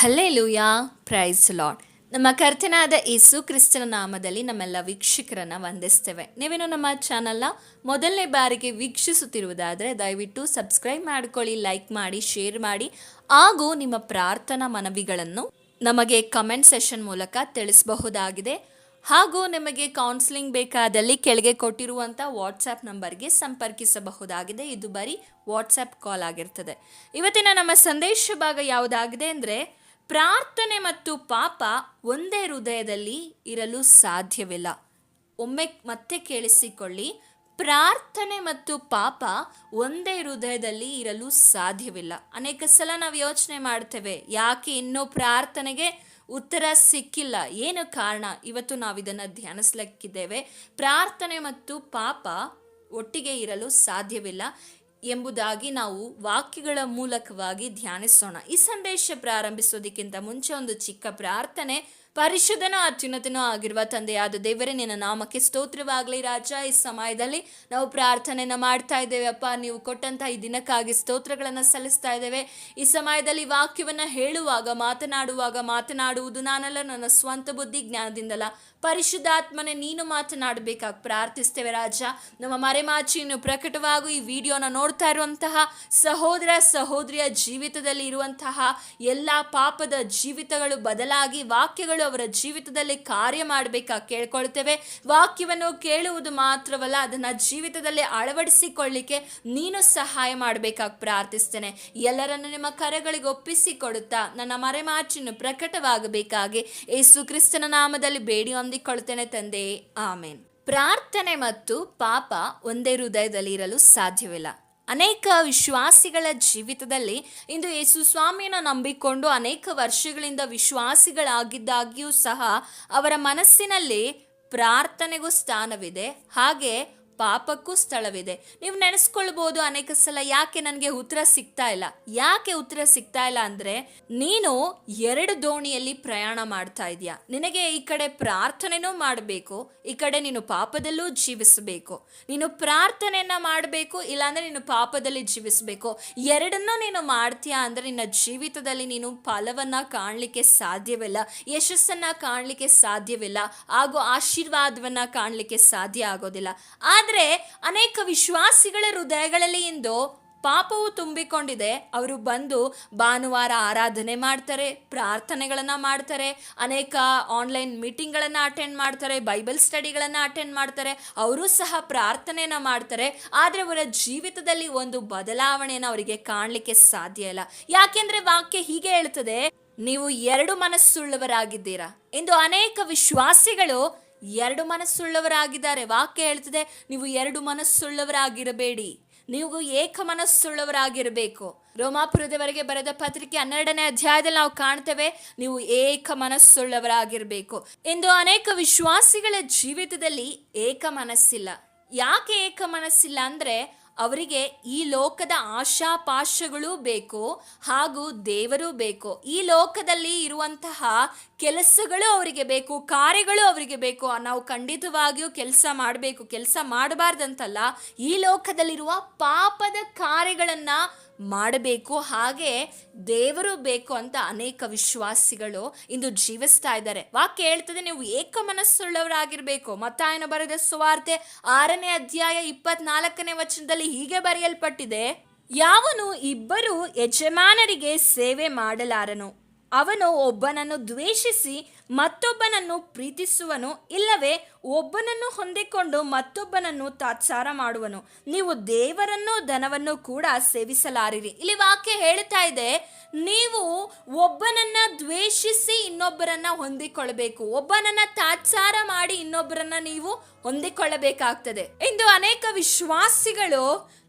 Hallelujah. Price Lad ನಮ್ಮ ಕರ್ತನಾದ ಯೇಸು ಕ್ರಿಸ್ತನ ನಾಮದಲ್ಲಿ ನಮ್ಮೆಲ್ಲ ವೀಕ್ಷಕರನ್ನು ವಂದಿಸ್ತೇವೆ. ನೀವೇನು ನಮ್ಮ ಚಾನಲ್ನ ಮೊದಲನೇ ಬಾರಿಗೆ ವೀಕ್ಷಿಸುತ್ತಿರುವುದಾದರೆ ದಯವಿಟ್ಟು ಸಬ್ಸ್ಕ್ರೈಬ್ ಮಾಡ್ಕೊಳ್ಳಿ, ಲೈಕ್ ಮಾಡಿ, ಶೇರ್ ಮಾಡಿ, ಹಾಗೂ ನಿಮ್ಮ ಪ್ರಾರ್ಥನಾ ಮನವಿಗಳನ್ನು ನಮಗೆ ಕಮೆಂಟ್ ಸೆಷನ್ ಮೂಲಕ ತಿಳಿಸಬಹುದಾಗಿದೆ. ಹಾಗೂ ನಿಮಗೆ ಕೌನ್ಸಿಲಿಂಗ್ ಬೇಕಾದಲ್ಲಿ ಕೆಳಗೆ ಕೊಟ್ಟಿರುವಂಥ ವಾಟ್ಸಪ್ ನಂಬರ್ಗೆ ಸಂಪರ್ಕಿಸಬಹುದಾಗಿದೆ. ಇದು ಬರೀ ವಾಟ್ಸಪ್ ಕಾಲ್ ಆಗಿರ್ತದೆ. ಇವತ್ತಿನ ನಮ್ಮ ಸಂದೇಶ ಭಾಗ ಯಾವುದಾಗಿದೆ ಅಂದರೆ ಪ್ರಾರ್ಥನೆ ಮತ್ತು ಪಾಪ ಒಂದೇ ಹೃದಯದಲ್ಲಿ ಇರಲು ಸಾಧ್ಯವಿಲ್ಲ. ಒಮ್ಮೆ ಮತ್ತೆ ಕೇಳಿಸಿಕೊಳ್ಳಿ. ಪ್ರಾರ್ಥನೆ ಮತ್ತು ಪಾಪ ಒಂದೇ ಹೃದಯದಲ್ಲಿ ಇರಲು ಸಾಧ್ಯವಿಲ್ಲ. ಅನೇಕ ಸಲ ನಾವು ಯೋಚನೆ ಮಾಡ್ತೇವೆ, ಯಾಕೆ ಇನ್ನೂ ಪ್ರಾರ್ಥನೆಗೆ ಉತ್ತರ ಸಿಕ್ಕಿಲ್ಲ? ಏನು ಕಾರಣ? ಇವತ್ತು ನಾವು ಇದನ್ನು ಧ್ಯಾನಿಸ್ಲಿಕ್ಕಿದ್ದೇವೆ. ಪ್ರಾರ್ಥನೆ ಮತ್ತು ಪಾಪ ಒಟ್ಟಿಗೆ ಇರಲು ಸಾಧ್ಯವಿಲ್ಲ. ಎಂಬುದಾಗಿ ನಾವು ವಾಕ್ಯಗಳ ಮೂಲಕವಾಗಿ ಧ್ಯಾನಿಸೋಣ. ಈ ಸಂದೇಶ ಪ್ರಾರಂಭಿಸೋದಕ್ಕಿಂತ ಮುಂಚೆ ಒಂದು ಚಿಕ್ಕ ಪ್ರಾರ್ಥನೆ. ಪರಿಶುದ್ಧನೂ ಅತ್ಯುನ್ನತನೂ ಆಗಿರುವ ತಂದೆಯಾದ ದೇವರೇ, ನಿನ್ನ ನಾಮಕ್ಕೆ ಸ್ತೋತ್ರವಾಗಲಿ ರಾಜ. ಈ ಸಮಯದಲ್ಲಿ ನಾವು ಪ್ರಾರ್ಥನೆಯನ್ನು ಮಾಡ್ತಾ ಇದ್ದೇವೆ. ಅಪ್ಪ, ನೀವು ಕೊಟ್ಟಂತಹ ಈ ದಿನಕ್ಕಾಗಿ ಸ್ತೋತ್ರಗಳನ್ನು ಸಲ್ಲಿಸ್ತಾ ಇದ್ದೇವೆ. ಈ ಸಮಯದಲ್ಲಿ ವಾಕ್ಯವನ್ನು ಹೇಳುವಾಗ, ಮಾತನಾಡುವಾಗ ಮಾತನಾಡುವುದು ನಾನಲ್ಲ, ನನ್ನ ಸ್ವಂತ ಬುದ್ಧಿ ಜ್ಞಾನದಿಂದಲ್ಲ. ಪರಿಶುದ್ಧಾತ್ಮನೆ ನೀನು ಮಾತನಾಡಬೇಕಾಗಿ ಪ್ರಾರ್ಥಿಸ್ತೇವೆ ರಾಜ. ನಮ್ಮ ಮರೆಮಾಚಿಯನ್ನು ಪ್ರಕಟವಾಗು ಈ ವಿಡಿಯೋನ ನೋಡ್ತಾ ಇರುವಂತಹ ಸಹೋದರ ಸಹೋದರಿಯ ಜೀವಿತದಲ್ಲಿ ಇರುವಂತಹ ಎಲ್ಲ ಪಾಪದ ಜೀವಿತಗಳು ಬದಲಾಗಿ ವಾಕ್ಯಗಳು ಅವರ ಜೀವಿತದಲ್ಲಿ ಕಾರ್ಯ ಮಾಡಬೇಕಾಗಿ ಕೇಳ್ಕೊಳ್ತೇವೆ. ವಾಕ್ಯವನ್ನು ಕೇಳುವುದು ಮಾತ್ರವಲ್ಲ, ಅದನ್ನ ಜೀವಿತದಲ್ಲಿ ಅಳವಡಿಸಿಕೊಳ್ಳಿಕ್ಕೆ ನೀನು ಸಹಾಯ ಮಾಡಬೇಕಾಗಿ ಪ್ರಾರ್ಥಿಸ್ತೇನೆ. ಎಲ್ಲರನ್ನು ನಿಮ್ಮ ಕರೆಗಳಿಗೆ ಒಪ್ಪಿಸಿ ಕೊಡುತ್ತಾ ನನ್ನ ಮರೆಮಾಚಿಯನ್ನು ಪ್ರಕಟವಾಗಬೇಕಾಗಿ ಯೇಸು ಕ್ರಿಸ್ತನ ನಾಮದಲ್ಲಿ ಬೇಡಿ ಹೊಂದಿಕೊಳ್ತೇನೆ ತಂದೆ. ಆಮೇನ್. ಪ್ರಾರ್ಥನೆ ಮತ್ತು ಪಾಪ ಒಂದೇ ಹೃದಯದಲ್ಲಿ ಇರಲು ಸಾಧ್ಯವಿಲ್ಲ. ಅನೇಕ ವಿಶ್ವಾಸಿಗಳ ಜೀವಿತದಲ್ಲಿ ಇಂದು ಯೇಸು ಸ್ವಾಮಿಯನ್ನು ನಂಬಿಕೊಂಡು ಅನೇಕ ವರ್ಷಗಳಿಂದ ವಿಶ್ವಾಸಿಗಳಾಗಿದ್ದಾಗಿಯೂ ಸಹ ಅವರ ಮನಸ್ಸಿನಲ್ಲಿ ಪ್ರಾರ್ಥನೆಗೂ ಸ್ಥಾನವಿದೆ. ಹಾಗೆ ಪಾಪಕ್ಕೂ ಸ್ಥಳವಿದೆ. ನೀವು ನೆನೆಸ್ಕೊಳ್ಬೋದು ಅನೇಕ ಸಲ ಯಾಕೆ ನನಗೆ ಉತ್ತರ ಸಿಗ್ತಾ ಇಲ್ಲ? ಯಾಕೆ ಉತ್ತರ ಸಿಗ್ತಾ ಇಲ್ಲ ಅಂದ್ರೆ ನೀನು ಎರಡು ದೋಣಿಯಲ್ಲಿ ಪ್ರಯಾಣ ಮಾಡ್ತಾ ಇದೀಯ. ನಿನಗೆ ಈ ಕಡೆ ಪ್ರಾರ್ಥನೆನೂ ಮಾಡಬೇಕು, ಈ ಕಡೆ ನೀನು ಪಾಪದಲ್ಲೂ ಜೀವಿಸಬೇಕು. ನೀನು ಪ್ರಾರ್ಥನೆಯನ್ನ ಮಾಡಬೇಕು, ಇಲ್ಲಾಂದ್ರೆ ನೀನು ಪಾಪದಲ್ಲಿ ಜೀವಿಸಬೇಕು. ಎರಡನ್ನೂ ನೀನು ಮಾಡ್ತೀಯಾ ಅಂದ್ರೆ ನಿನ್ನ ಜೀವಿತದಲ್ಲಿ ನೀನು ಫಲವನ್ನ ಕಾಣಲಿಕ್ಕೆ ಸಾಧ್ಯವಿಲ್ಲ, ಯಶಸ್ಸನ್ನ ಕಾಣಲಿಕ್ಕೆ ಸಾಧ್ಯವಿಲ್ಲ, ಹಾಗೂ ಆಶೀರ್ವಾದವನ್ನ ಕಾಣಲಿಕ್ಕೆ ಸಾಧ್ಯ ಆಗೋದಿಲ್ಲ. ಆದರೆ ಅನೇಕ ವಿಶ್ವಾಸಿಗಳ ಹೃದಯಗಳಲ್ಲಿ ಇಂದು ಪಾಪವು ತುಂಬಿಕೊಂಡಿದೆ. ಅವರು ಬಂದು ಭಾನುವಾರ ಆರಾಧನೆ ಮಾಡ್ತಾರೆ, ಪ್ರಾರ್ಥನೆಗಳನ್ನು ಮಾಡ್ತಾರೆ, ಅನೇಕ ಆನ್ಲೈನ್ ಮೀಟಿಂಗ್ಗಳನ್ನು ಅಟೆಂಡ್ ಮಾಡ್ತಾರೆ ಬೈಬಲ್ ಸ್ಟಡಿಗಳನ್ನು ಅಟೆಂಡ್ ಮಾಡ್ತಾರೆ, ಅವರು ಸಹ ಪ್ರಾರ್ಥನೆಯನ್ನು ಮಾಡ್ತಾರೆ. ಆದರೆ ಅವರ ಜೀವಿತದಲ್ಲಿ ಒಂದು ಬದಲಾವಣೆಯನ್ನು ಅವರಿಗೆ ಕಾಣಲಿಕ್ಕೆ ಸಾಧ್ಯ ಇಲ್ಲ. ಯಾಕೆಂದ್ರೆ ವಾಕ್ಯ ಹೀಗೆ ಹೇಳ್ತದೆ, ನೀವು ಎರಡು ಮನಸ್ಸುಳ್ಳವರಾಗಿದ್ದೀರಾ. ಇಂದು ಅನೇಕ ವಿಶ್ವಾಸಿಗಳು ಎರಡು ಮನಸ್ಸುಳ್ಳವರಾಗಿದ್ದಾರೆ. ವಾಕ್ಯ ಹೇಳ್ತದೆ, ನೀವು ಎರಡು ಮನಸ್ಸುಳ್ಳವರಾಗಿರಬೇಡಿ. ನೀವು ಏಕ ಮನಸ್ಸುಳ್ಳವರಾಗಿರಬೇಕು. ರೋಮಾಪುರದವರೆಗೆ ಬರೆದ ಪತ್ರಿಕೆ ಹನ್ನೆರಡನೇ ಅಧ್ಯಾಯದಲ್ಲಿ ನಾವು ಕಾಣ್ತೇವೆ, ನೀವು ಏಕ ಮನಸ್ಸುಳ್ಳವರಾಗಿರಬೇಕು. ಇಂದು ಅನೇಕ ವಿಶ್ವಾಸಿಗಳ ಜೀವಿತದಲ್ಲಿ ಏಕ ಮನಸ್ಸಿಲ್ಲ. ಯಾಕೆ ಏಕ ಮನಸ್ಸಿಲ್ಲ ಅಂದ್ರೆ ಅವರಿಗೆ ಈ ಲೋಕದ ಆಶಾಪಾಶಗಳು ಬೇಕು ಹಾಗೂ ದೇವರು ಬೇಕು, ಈ ಲೋಕದಲ್ಲಿ ಇರುವಂತಹ ಕೆಲಸಗಳು ಅವರಿಗೆ ಬೇಕು, ಕಾರ್ಯಗಳು ಅವರಿಗೆ ಬೇಕು, ನಾವು ಖಂಡಿತವಾಗಿಯೂ ಕೆಲಸ ಮಾಡಬೇಕು, ಕೆಲಸ ಮಾಡಬಾರ್ದಂತಲ್ಲ, ಈ ಲೋಕದಲ್ಲಿರುವ ಪಾಪದ ಕಾರ್ಯಗಳನ್ನು ಮಾಡಬೇಕು, ಹಾಗೆ ದೇವರು ಬೇಕು ಅಂತ ಅನೇಕ ವಿಶ್ವಾಸಿಗಳು ಇಂದು ಜೀವಿಸ್ತಾ ಇದ್ದಾರೆ. ವಾಕ್ಯ ಹೇಳ್ತದೆ, ನೀವು ಏಕ ಮನಸ್ಸುಳ್ಳವರಾಗಿರ್ಬೇಕು. ಮತ್ತಾಯನ ಬರೆದ ಸುವಾರ್ತೆ ಆರನೇ ಅಧ್ಯಾಯ ಇಪ್ಪತ್ನಾಲ್ಕನೇ ವಚನದಲ್ಲಿ ಹೀಗೆ ಬರೆಯಲ್ಪಟ್ಟಿದೆ, ಯಾವನು ಇಬ್ಬರು ಯಜಮಾನರಿಗೆ ಸೇವೆ ಮಾಡಲಾರನು, ಅವನು ಒಬ್ಬನನ್ನು ದ್ವೇಷಿಸಿ ಮತ್ತೊಬ್ಬನನ್ನು ಪ್ರೀತಿಸುವನು, ಇಲ್ಲವೇ ಒಬ್ಬನನ್ನು ಹೊಂದಿಕೊಂಡು ಮತ್ತೊಬ್ಬನನ್ನು ತಾತ್ಸಾರ ಮಾಡುವನು. ನೀವು ದೇವರನ್ನು ಧನವನ್ನು ಕೂಡ ಸೇವಿಸಲಾರಿರಿ. ಇಲ್ಲಿ ವಾಕ್ಯ ಹೇಳ್ತಾ ಇದೆ, ನೀವು ಒಬ್ಬನನ್ನ ದ್ವೇಷಿಸಿ ಇನ್ನೊಬ್ಬರನ್ನ ಹೊಂದಿಕೊಳ್ಳಬೇಕು ಒಬ್ಬನನ್ನ ತಾತ್ಸಾರ ಮಾಡಿ ಇನ್ನೊಬ್ಬರನ್ನ ನೀವು ಹೊಂದಿಕೊಳ್ಳಬೇಕಾಗ್ತದೆ. ಇಂದು ಅನೇಕ ವಿಶ್ವಾಸಿಗಳು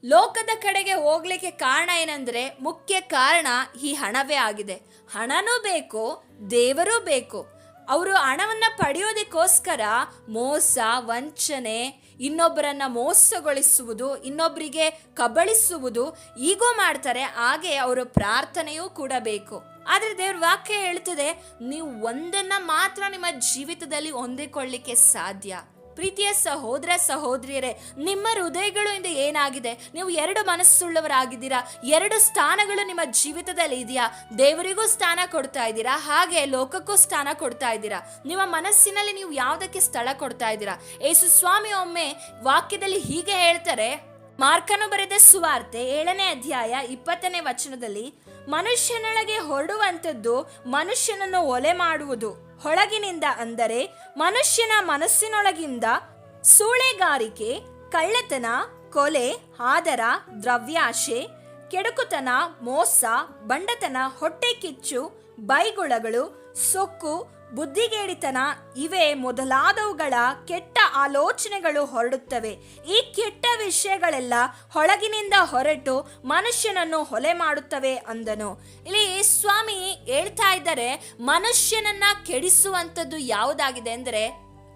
ಲೋಕದ ಕಡೆಗೆ ಹೋಗ್ಲಿಕ್ಕೆ ಕಾರಣ ಏನಂದ್ರೆ, ಮುಖ್ಯ ಕಾರಣ ಈ ಹಣವೇ ಆಗಿದೆ. ಹಣನೂ ಬೇಕು, ದೇವರೂ ಬೇಕು. ಅವರು ಹಣವನ್ನು ಪಡೆಯೋದಕ್ಕೋಸ್ಕರ ಮೋಸ, ವಂಚನೆ, ಇನ್ನೊಬ್ಬರನ್ನು ಮೋಸಗೊಳಿಸುವುದು ಇನ್ನೊಬ್ಬರಿಗೆ ಕಬಳಿಸುವುದು ಈಗೂ ಮಾಡ್ತಾರೆ. ಹಾಗೆ ಅವರ ಪ್ರಾರ್ಥನೆಯೂ ಕೂಡ ಬೇಕು. ಆದರೆ ದೇವ್ರ ವಾಕ್ಯ ಹೇಳ್ತದೆ, ನೀವು ಒಂದನ್ನು ಮಾತ್ರ ನಿಮ್ಮ ಜೀವಿತದಲ್ಲಿ ಹೊಂದಿಕೊಳ್ಳಿಕ್ಕೆ ಸಾಧ್ಯ. ಪ್ರೀತಿಯ ಸಹೋದರ ಸಹೋದರಿಯರೇ, ನಿಮ್ಮ ಹೃದಯಗಳು ಇಂದು ಏನಾಗಿದೆ? ನೀವು ಎರಡು ಮನಸ್ಸುಳ್ಳವರಾಗಿದ್ದೀರಾ? ಎರಡು ಸ್ಥಾನಗಳು ನಿಮ್ಮ ಜೀವಿತದಲ್ಲಿ ಇದೆಯಾ? ದೇವರಿಗೂ ಸ್ಥಾನ ಕೊಡ್ತಾ ಇದ್ದೀರಾ? ಹಾಗೆ ಲೋಕಕ್ಕೂ ಸ್ಥಾನ ಕೊಡ್ತಾ ಇದ್ದೀರಾ? ನಿಮ್ಮ ಮನಸ್ಸಿನಲ್ಲಿ ನೀವು ಯಾವುದಕ್ಕೆ ಸ್ಥಳ ಕೊಡ್ತಾ ಇದ್ದೀರಾ? ಯೇಸು ಸ್ವಾಮಿ ಒಮ್ಮೆ ವಾಕ್ಯದಲ್ಲಿ ಹೀಗೆ ಹೇಳ್ತಾರೆ, ಮಾರ್ಕನು ಬರೆದ ಸುವಾರ್ತೆ ಏಳನೇ ಅಧ್ಯಾಯ ಇಪ್ಪತ್ತನೇ ವಚನದಲ್ಲಿ ಮನುಷ್ಯನೊಳಗೆ ಹೊರಡುವಂಥದ್ದು ಮನುಷ್ಯನನ್ನು ಒಲೆ ಮಾಡುವುದು. ಹೊಳಗಿನಿಂದ ಅಂದರೆ ಮನುಷ್ಯನ ಮನಸ್ಸಿನೊಳಗಿಂದ ಸೂಳೆಗಾರಿಕೆ ಕಳ್ಳತನ ಕೊಲೆ ಆದರ ದ್ರವ್ಯಾಶೆ ಕೆಡುಕುತನ, ಮೋಸ, ಬಂಡತನ, ಹೊಟ್ಟೆ ಕಿಚ್ಚು, ಬೈಗುಳಗಳು, ಸೊಕ್ಕು, ಬುದ್ಧಿಗೇಡಿತನ ಇವೇ ಮೊದಲಾದವುಗಳ ಕೆಟ್ಟ ಆಲೋಚನೆಗಳು ಹೊರಡುತ್ತವೆ. ಈ ಕೆಟ್ಟ ವಿಷಯಗಳೆಲ್ಲ ಹೊಳಗಿನಿಂದ ಹೊರಟು ಮನುಷ್ಯನನ್ನು ಹೊಲೆ ಮಾಡುತ್ತವೆ ಅಂದನು. ಇಲ್ಲಿ ಸ್ವಾಮಿ ಹೇಳ್ತಾ ಇದ್ದಾರೆ, ಮನುಷ್ಯನನ್ನ ಕೆಡಿಸುವಂಥದ್ದು ಯಾವುದಾಗಿದೆ ಅಂದರೆ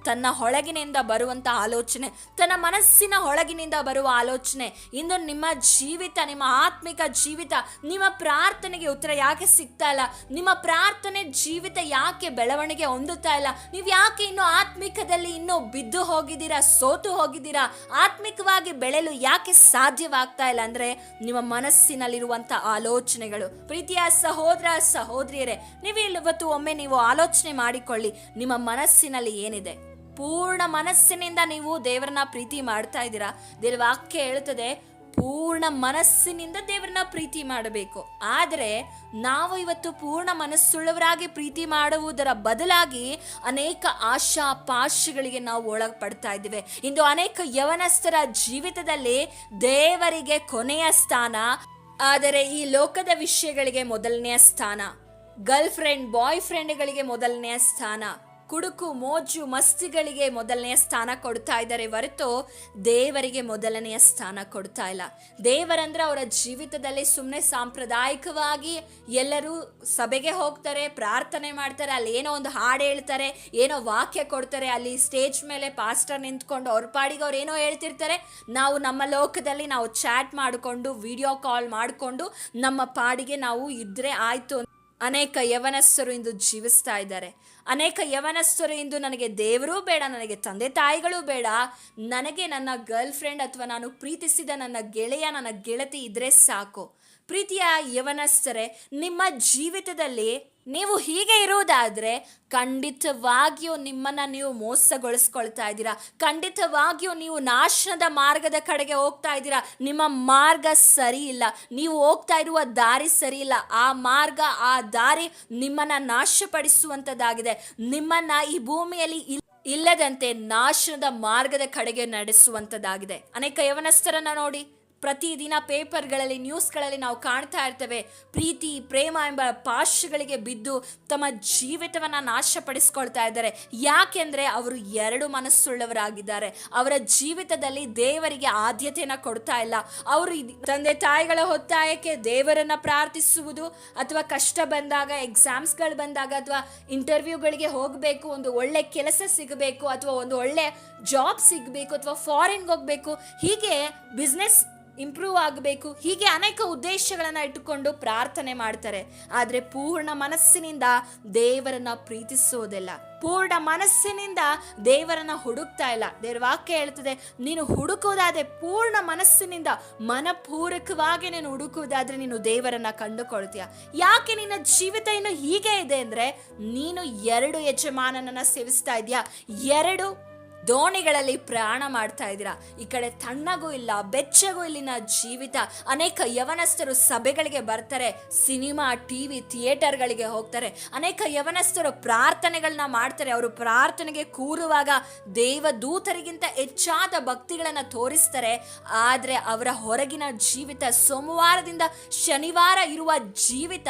ತನ್ನ ಹೊಳಗಿನಿಂದ ಬರುವಂತ ಆಲೋಚನೆ, ತನ್ನ ಮನಸ್ಸಿನ ಹೊಳಗಿನಿಂದ ಬರುವ ಆಲೋಚನೆ, ಇಂದು ನಿಮ್ಮ ಜೀವಿತ, ನಿಮ್ಮ ಆತ್ಮಿಕ ಜೀವಿತ, ನಿಮ್ಮ ಪ್ರಾರ್ಥನೆಗೆ ಉತ್ತರ ಯಾಕೆ ಸಿಗ್ತಾ ಇಲ್ಲ? ನಿಮ್ಮ ಪ್ರಾರ್ಥನೆ ಜೀವಿತ ಯಾಕೆ ಬೆಳವಣಿಗೆ ಹೊಂದುತ್ತಾ ಇಲ್ಲ? ನೀವು ಯಾಕೆ ಇನ್ನು ಆತ್ಮಿಕದಲ್ಲಿ ಇನ್ನೂ ಬಿದ್ದು ಹೋಗಿದ್ದೀರಾ, ಸೋತು ಹೋಗಿದ್ದೀರಾ? ಆತ್ಮಿಕವಾಗಿ ಬೆಳೆಯಲು ಯಾಕೆ ಸಾಧ್ಯವಾಗ್ತಾ ಇಲ್ಲ ಅಂದ್ರೆ ನಿಮ್ಮ ಮನಸ್ಸಿನಲ್ಲಿರುವಂತಹ ಆಲೋಚನೆಗಳು. ಪ್ರೀತಿಯ ಸಹೋದರ, ಸಹೋದರಿಯರೇ, ನೀವು ಇವತ್ತು ಒಮ್ಮೆ ನೀವು ಆಲೋಚನೆ ಮಾಡಿಕೊಳ್ಳಿ, ನಿಮ್ಮ ಮನಸ್ಸಿನಲ್ಲಿ ಏನಿದೆ? ಪೂರ್ಣ ಮನಸ್ಸಿನಿಂದ ನೀವು ದೇವರನ್ನ ಪ್ರೀತಿ ಮಾಡ್ತಾ ಇದ್ದೀರಾ? ದೇವರ ವಾಕ್ಯ ಹೇಳುತ್ತದೆ, ಪೂರ್ಣ ಮನಸ್ಸಿನಿಂದ ದೇವರನ್ನ ಪ್ರೀತಿ ಮಾಡಬೇಕು. ಆದರೆ ನಾವು ಇವತ್ತು ಪೂರ್ಣ ಮನಸ್ಸುಳ್ಳವರಾಗಿ ಪ್ರೀತಿ ಮಾಡುವುದರ ಬದಲಾಗಿ ಅನೇಕ ಆಶಾ ಪಾಶಗಳಿಗೆ ನಾವು ಒಳಪಡ್ತಾ ಇದ್ದೇವೆ. ಇಂದು ಅನೇಕ ಯವನಸ್ಥರ ಜೀವಿತದಲ್ಲಿ ದೇವರಿಗೆ ಕೊನೆಯ ಸ್ಥಾನ, ಆದರೆ ಈ ಲೋಕದ ವಿಷಯಗಳಿಗೆ ಮೊದಲನೆಯ ಸ್ಥಾನ ಗರ್ಲ್ ಫ್ರೆಂಡ್ ಬಾಯ್ ಫ್ರೆಂಡ್ಗಳಿಗೆ ಮೊದಲನೆಯ ಸ್ಥಾನ. ಕುಡುಕು ಮೋಜು ಮಸ್ತಿಗಳಿಗೆ ಮೊದಲನೆಯ ಸ್ಥಾನ ಕೊಡ್ತಾ ಇದ್ದಾರೆ. ಹೊರತು ದೇವರಿಗೆ ಮೊದಲನೆಯ ಸ್ಥಾನ ಕೊಡ್ತಾ ಇಲ್ಲ. ದೇವರಂದ್ರೆ ಅವರ ಜೀವಿತದಲ್ಲಿ ಸುಮ್ಮನೆ ಸಾಂಪ್ರದಾಯಿಕವಾಗಿ ಎಲ್ಲರೂ ಸಭೆಗೆ ಹೋಗ್ತಾರೆ, ಪ್ರಾರ್ಥನೆ ಮಾಡ್ತಾರೆ, ಅಲ್ಲಿ ಏನೋ ಒಂದು ಹಾಡು ಹೇಳ್ತಾರೆ, ಏನೋ ವಾಕ್ಯ ಕೊಡ್ತಾರೆ, ಅಲ್ಲಿ ಸ್ಟೇಜ್ ಮೇಲೆ ಪಾಸ್ಟರ್ ನಿಂತ್ಕೊಂಡು ಅವ್ರ ಪಾಡಿಗೆ ಅವ್ರು ಏನೋ ಹೇಳ್ತಿರ್ತಾರೆ. ನಾವು ನಮ್ಮ ಲೋಕದಲ್ಲಿ ನಾವು ಚಾಟ್ ಮಾಡಿಕೊಂಡು, ವಿಡಿಯೋ ಕಾಲ್ ಮಾಡಿಕೊಂಡು ನಮ್ಮ ಪಾಡಿಗೆ ನಾವು ಇದ್ರೆ ಆಯ್ತು ಅನೇಕ ಯವನಸ್ಥರು ಇಂದು ಜೀವಿಸ್ತಾ ಇದ್ದಾರೆ. ಅನೇಕ ಯವನಸ್ಥರು ಇಂದು ನನಗೆ ದೇವರೂ ಬೇಡ, ನನಗೆ ತಂದೆ ತಾಯಿಗಳು ಬೇಡ. ನನಗೆ ನನ್ನ ಗರ್ಲ್ ಫ್ರೆಂಡ್ ಅಥವಾ ನಾನು ಪ್ರೀತಿಸಿದ ನನ್ನ ಗೆಳೆಯ, ನನ್ನ ಗೆಳತಿ ಇದ್ರೆ ಸಾಕು. ಪ್ರೀತಿಯ ಯವನಸ್ಥರೇ, ನಿಮ್ಮ ಜೀವಿತದಲ್ಲಿ ನೀವು ಹೀಗೆ ಇರುವುದಾದ್ರೆ ಖಂಡಿತವಾಗಿಯೂ ನಿಮ್ಮನ್ನ ನೀವು ಮೋಸಗೊಳಿಸ್ಕೊಳ್ತಾ ಇದ್ದೀರಾ. ಖಂಡಿತವಾಗಿಯೂ ನೀವು ನಾಶನದ ಮಾರ್ಗದ ಕಡೆಗೆ ಹೋಗ್ತಾ ಇದ್ದೀರಾ. ನಿಮ್ಮ ಮಾರ್ಗ ಸರಿ ಇಲ್ಲ. ನೀವು ಹೋಗ್ತಾ ಇರುವ ದಾರಿ ಸರಿ ಇಲ್ಲ. ಆ ಮಾರ್ಗ, ಆ ದಾರಿ ನಿಮ್ಮನ್ನ ನಾಶಪಡಿಸುವಂಥದ್ದಾಗಿದೆ ನಿಮ್ಮನ್ನ ಈ ಭೂಮಿಯಲ್ಲಿ ಇಲ್- ಇಲ್ಲದಂತೆ ನಾಶನದ ಮಾರ್ಗದ ಕಡೆಗೆ ನಡೆಸುವಂಥದ್ದಾಗಿದೆ ಅನೇಕ ಯವನಸ್ಥರನ್ನ ನೋಡಿ. ಪ್ರತಿದಿನ ಪೇಪರ್ಗಳಲ್ಲಿ, ನ್ಯೂಸ್ಗಳಲ್ಲಿ ನಾವು ಕಾಣ್ತಾ ಇರ್ತೇವೆ. ಪ್ರೀತಿ, ಪ್ರೇಮ ಎಂಬ ಪಾಶಗಳಿಗೆ ಬಿದ್ದು ತಮ್ಮ ಜೀವಿತವನ್ನು ನಾಶಪಡಿಸ್ಕೊಳ್ತಾ ಇದ್ದಾರೆ. ಯಾಕೆಂದರೆ ಅವರು ಎರಡು ಮನಸ್ಸುಳ್ಳವರಾಗಿದ್ದಾರೆ. ಅವರ ಜೀವಿತದಲ್ಲಿ ದೇವರಿಗೆ ಆದ್ಯತೆಯನ್ನು ಕೊಡ್ತಾ ಇಲ್ಲ. ಅವರು ತಂದೆ ತಾಯಿಗಳ ಒತ್ತಾಯಕ್ಕೆ ದೇವರನ್ನು ಪ್ರಾರ್ಥಿಸುವುದು ಅಥವಾ ಕಷ್ಟ ಬಂದಾಗ ಎಕ್ಸಾಮ್ಸ್ಗಳು ಬಂದಾಗ ಅಥವಾ ಇಂಟರ್ವ್ಯೂಗಳಿಗೆ ಹೋಗಬೇಕು, ಒಂದು ಒಳ್ಳೆ ಕೆಲಸ ಸಿಗಬೇಕು ಅಥವಾ ಒಂದು ಒಳ್ಳೆ ಜಾಬ್ ಸಿಗಬೇಕು ಅಥವಾ ಫಾರಿನ್ಗೆ ಹೋಗಬೇಕು, ಹೀಗೆ ಬಿಸ್ನೆಸ್ ಇಂಪ್ರೂವ್ ಆಗಬೇಕು. ಹೀಗೆ ಅನೇಕ ಉದ್ದೇಶಗಳನ್ನು ಇಟ್ಟುಕೊಂಡು ಪ್ರಾರ್ಥನೆ ಮಾಡ್ತಾರೆ. ಆದರೆ ಪೂರ್ಣ ಮನಸ್ಸಿನಿಂದ ದೇವರನ್ನ ಪ್ರೀತಿಸುವುದಿಲ್ಲ ಪೂರ್ಣ ಮನಸ್ಸಿನಿಂದ ದೇವರನ್ನ ಹುಡುಕ್ತಾ ಇಲ್ಲ. ದೇವರ ವಾಕ್ಯ ಹೇಳ್ತದೆ, ನೀನು ಹುಡುಕೋದಾದ್ರೆ ಪೂರ್ಣ ಮನಸ್ಸಿನಿಂದ ಮನಪೂರಕವಾಗಿ ನೀನು ಹುಡುಕುವುದಾದ್ರೆ ನೀನು ದೇವರನ್ನ ಕಂಡುಕೊಳ್ತೀಯ. ಯಾಕೆ ನಿನ್ನ ಜೀವಿತ ಇನ್ನು ಹೀಗೆ ಇದೆ ಅಂದ್ರೆ, ನೀನು ಎರಡು ಯಜಮಾನನನ್ನ ಸೇವಿಸ್ತಾ ಇದೆಯಾ ಎರಡು ದೋಣಿಗಳಲ್ಲಿ ಪ್ರಯಾಣ ಮಾಡ್ತಾ ಇದ್ದೀರಾ? ಈ ಕಡೆ ತಣ್ಣಗೂ ಇಲ್ಲ, ಬೆಚ್ಚಗೂ ಇಲ್ಲಿನ ಜೀವಿತ. ಅನೇಕ ಯವನಸ್ಥರು ಸಭೆಗಳಿಗೆ ಬರ್ತಾರೆ, ಸಿನಿಮಾ ಟಿ ವಿ ಥಿಯೇಟರ್ಗಳಿಗೆ ಹೋಗ್ತಾರೆ. ಅನೇಕ ಯವನಸ್ಥರು ಪ್ರಾರ್ಥನೆಗಳನ್ನ ಮಾಡ್ತಾರೆ. ಅವರು ಪ್ರಾರ್ಥನೆಗೆ ಕೂರುವಾಗ ದೇವದೂತರಿಗಿಂತ ಹೆಚ್ಚಾದ ಭಕ್ತಿಗಳನ್ನು ತೋರಿಸ್ತಾರೆ. ಆದರೆ ಅವರ ಹೊರಗಿನ ಜೀವಿತ ಸೋಮವಾರದಿಂದ ಶನಿವಾರ ಇರುವ ಜೀವಿತ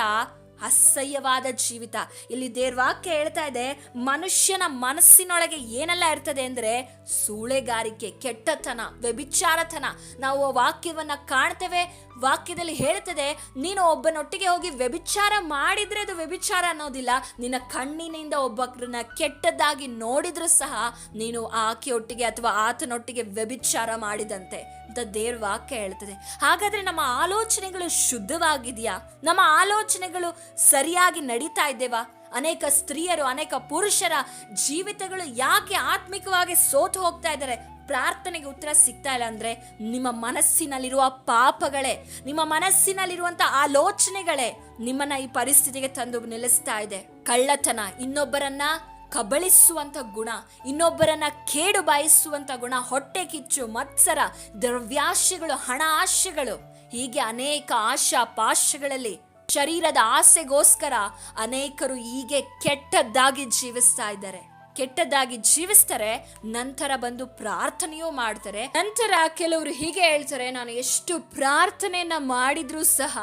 ಅಸಹ್ಯವಾದ ಜೀವಿತ. ಇಲ್ಲಿ ದೇರ್ವಾಕ್ಯ ಹೇಳ್ತಾ ಇದೆ, ಮನುಷ್ಯನ ಮನಸ್ಸಿನೊಳಗೆ ಏನೆಲ್ಲ ಇರ್ತದೆ ಅಂದ್ರೆ ಸೂಳೆಗಾರಿಕೆ, ಕೆಟ್ಟತನ, ವ್ಯಭಿಚಾರತನ. ನಾವು ವಾಕ್ಯವನ್ನ ಕಾಣ್ತೇವೆ ವಾಕ್ಯದಲ್ಲಿ ಹೇಳ್ತದೆ ನೀನು ಒಬ್ಬನೊಟ್ಟಿಗೆ ಹೋಗಿ ವ್ಯಭಿಚಾರ ಮಾಡಿದ್ರೆ ಅದು ವ್ಯಭಿಚಾರ ಅನ್ನೋದಿಲ್ಲ. ನಿನ್ನ ಕಣ್ಣಿನಿಂದ ಒಬ್ಬರನ್ನ ಕೆಟ್ಟದ್ದಾಗಿ ನೋಡಿದ್ರೂ ಸಹ ನೀನು ಆಕೆಯೊಟ್ಟಿಗೆ ಅಥವಾ ಆತನೊಟ್ಟಿಗೆ ವ್ಯಭಿಚಾರ ಮಾಡಿದಂತೆ. ಅಂತ ದೇವ್ರ ವಾಕ್ಯ ಹೇಳ್ತದೆ ಹಾಗಾದ್ರೆ ನಮ್ಮ ಆಲೋಚನೆಗಳು ಶುದ್ಧವಾಗಿದೆಯಾ? ನಮ್ಮ ಆಲೋಚನೆಗಳು ಸರಿಯಾಗಿ ನಡೀತಾ ಇದ್ದೇವಾ? ಅನೇಕ ಸ್ತ್ರೀಯರು, ಅನೇಕ ಪುರುಷರ ಜೀವಿತಗಳು ಯಾಕೆ ಆತ್ಮಿಕವಾಗಿ ಸೋತು ಹೋಗ್ತಾ ಇದ್ದಾರೆ? ಪ್ರಾರ್ಥನೆಗೆ ಉತ್ತರ ಸಿಗ್ತಾ ಇಲ್ಲ ಅಂದರೆ ನಿಮ್ಮ ಮನಸ್ಸಿನಲ್ಲಿರುವ ಪಾಪಗಳೇ, ನಿಮ್ಮ ಮನಸ್ಸಿನಲ್ಲಿರುವಂಥ ಆಲೋಚನೆಗಳೇ ನಿಮ್ಮನ್ನ ಈ ಪರಿಸ್ಥಿತಿಗೆ ತಂದು ನಿಲ್ಲಿಸ್ತಾ ಇದೆ. ಕಳ್ಳತನ, ಇನ್ನೊಬ್ಬರನ್ನ ಕಬಳಿಸುವಂಥ ಗುಣ, ಇನ್ನೊಬ್ಬರನ್ನ ಕೇಡು ಬಾಯಿಸುವಂಥ ಗುಣ, ಹೊಟ್ಟೆ ಕಿಚ್ಚು, ಮತ್ಸರ, ದ್ರವ್ಯಾಶೆಗಳು, ಹಣ ಆಶೆಗಳು, ಹೀಗೆ ಅನೇಕ ಆಶಾ ಪಾಶಗಳಲ್ಲಿ ಶರೀರದ ಆಸೆಗೋಸ್ಕರ ಅನೇಕರು ಹೀಗೆ ಕೆಟ್ಟದ್ದಾಗಿ ಜೀವಿಸ್ತಾ ಇದ್ದಾರೆ. ಕೆಟ್ಟದ್ದಾಗಿ ಜೀವಿಸ್ತಾರೆ, ನಂತರ ಬಂದು ಪ್ರಾರ್ಥನೆಯೂ ಮಾಡ್ತಾರೆ. ನಂತರ ಕೆಲವರು ಹೀಗೆ ಹೇಳ್ತಾರೆ, ನಾನು ಎಷ್ಟು ಪ್ರಾರ್ಥನೆಯನ್ನ ಮಾಡಿದ್ರೂ ಸಹ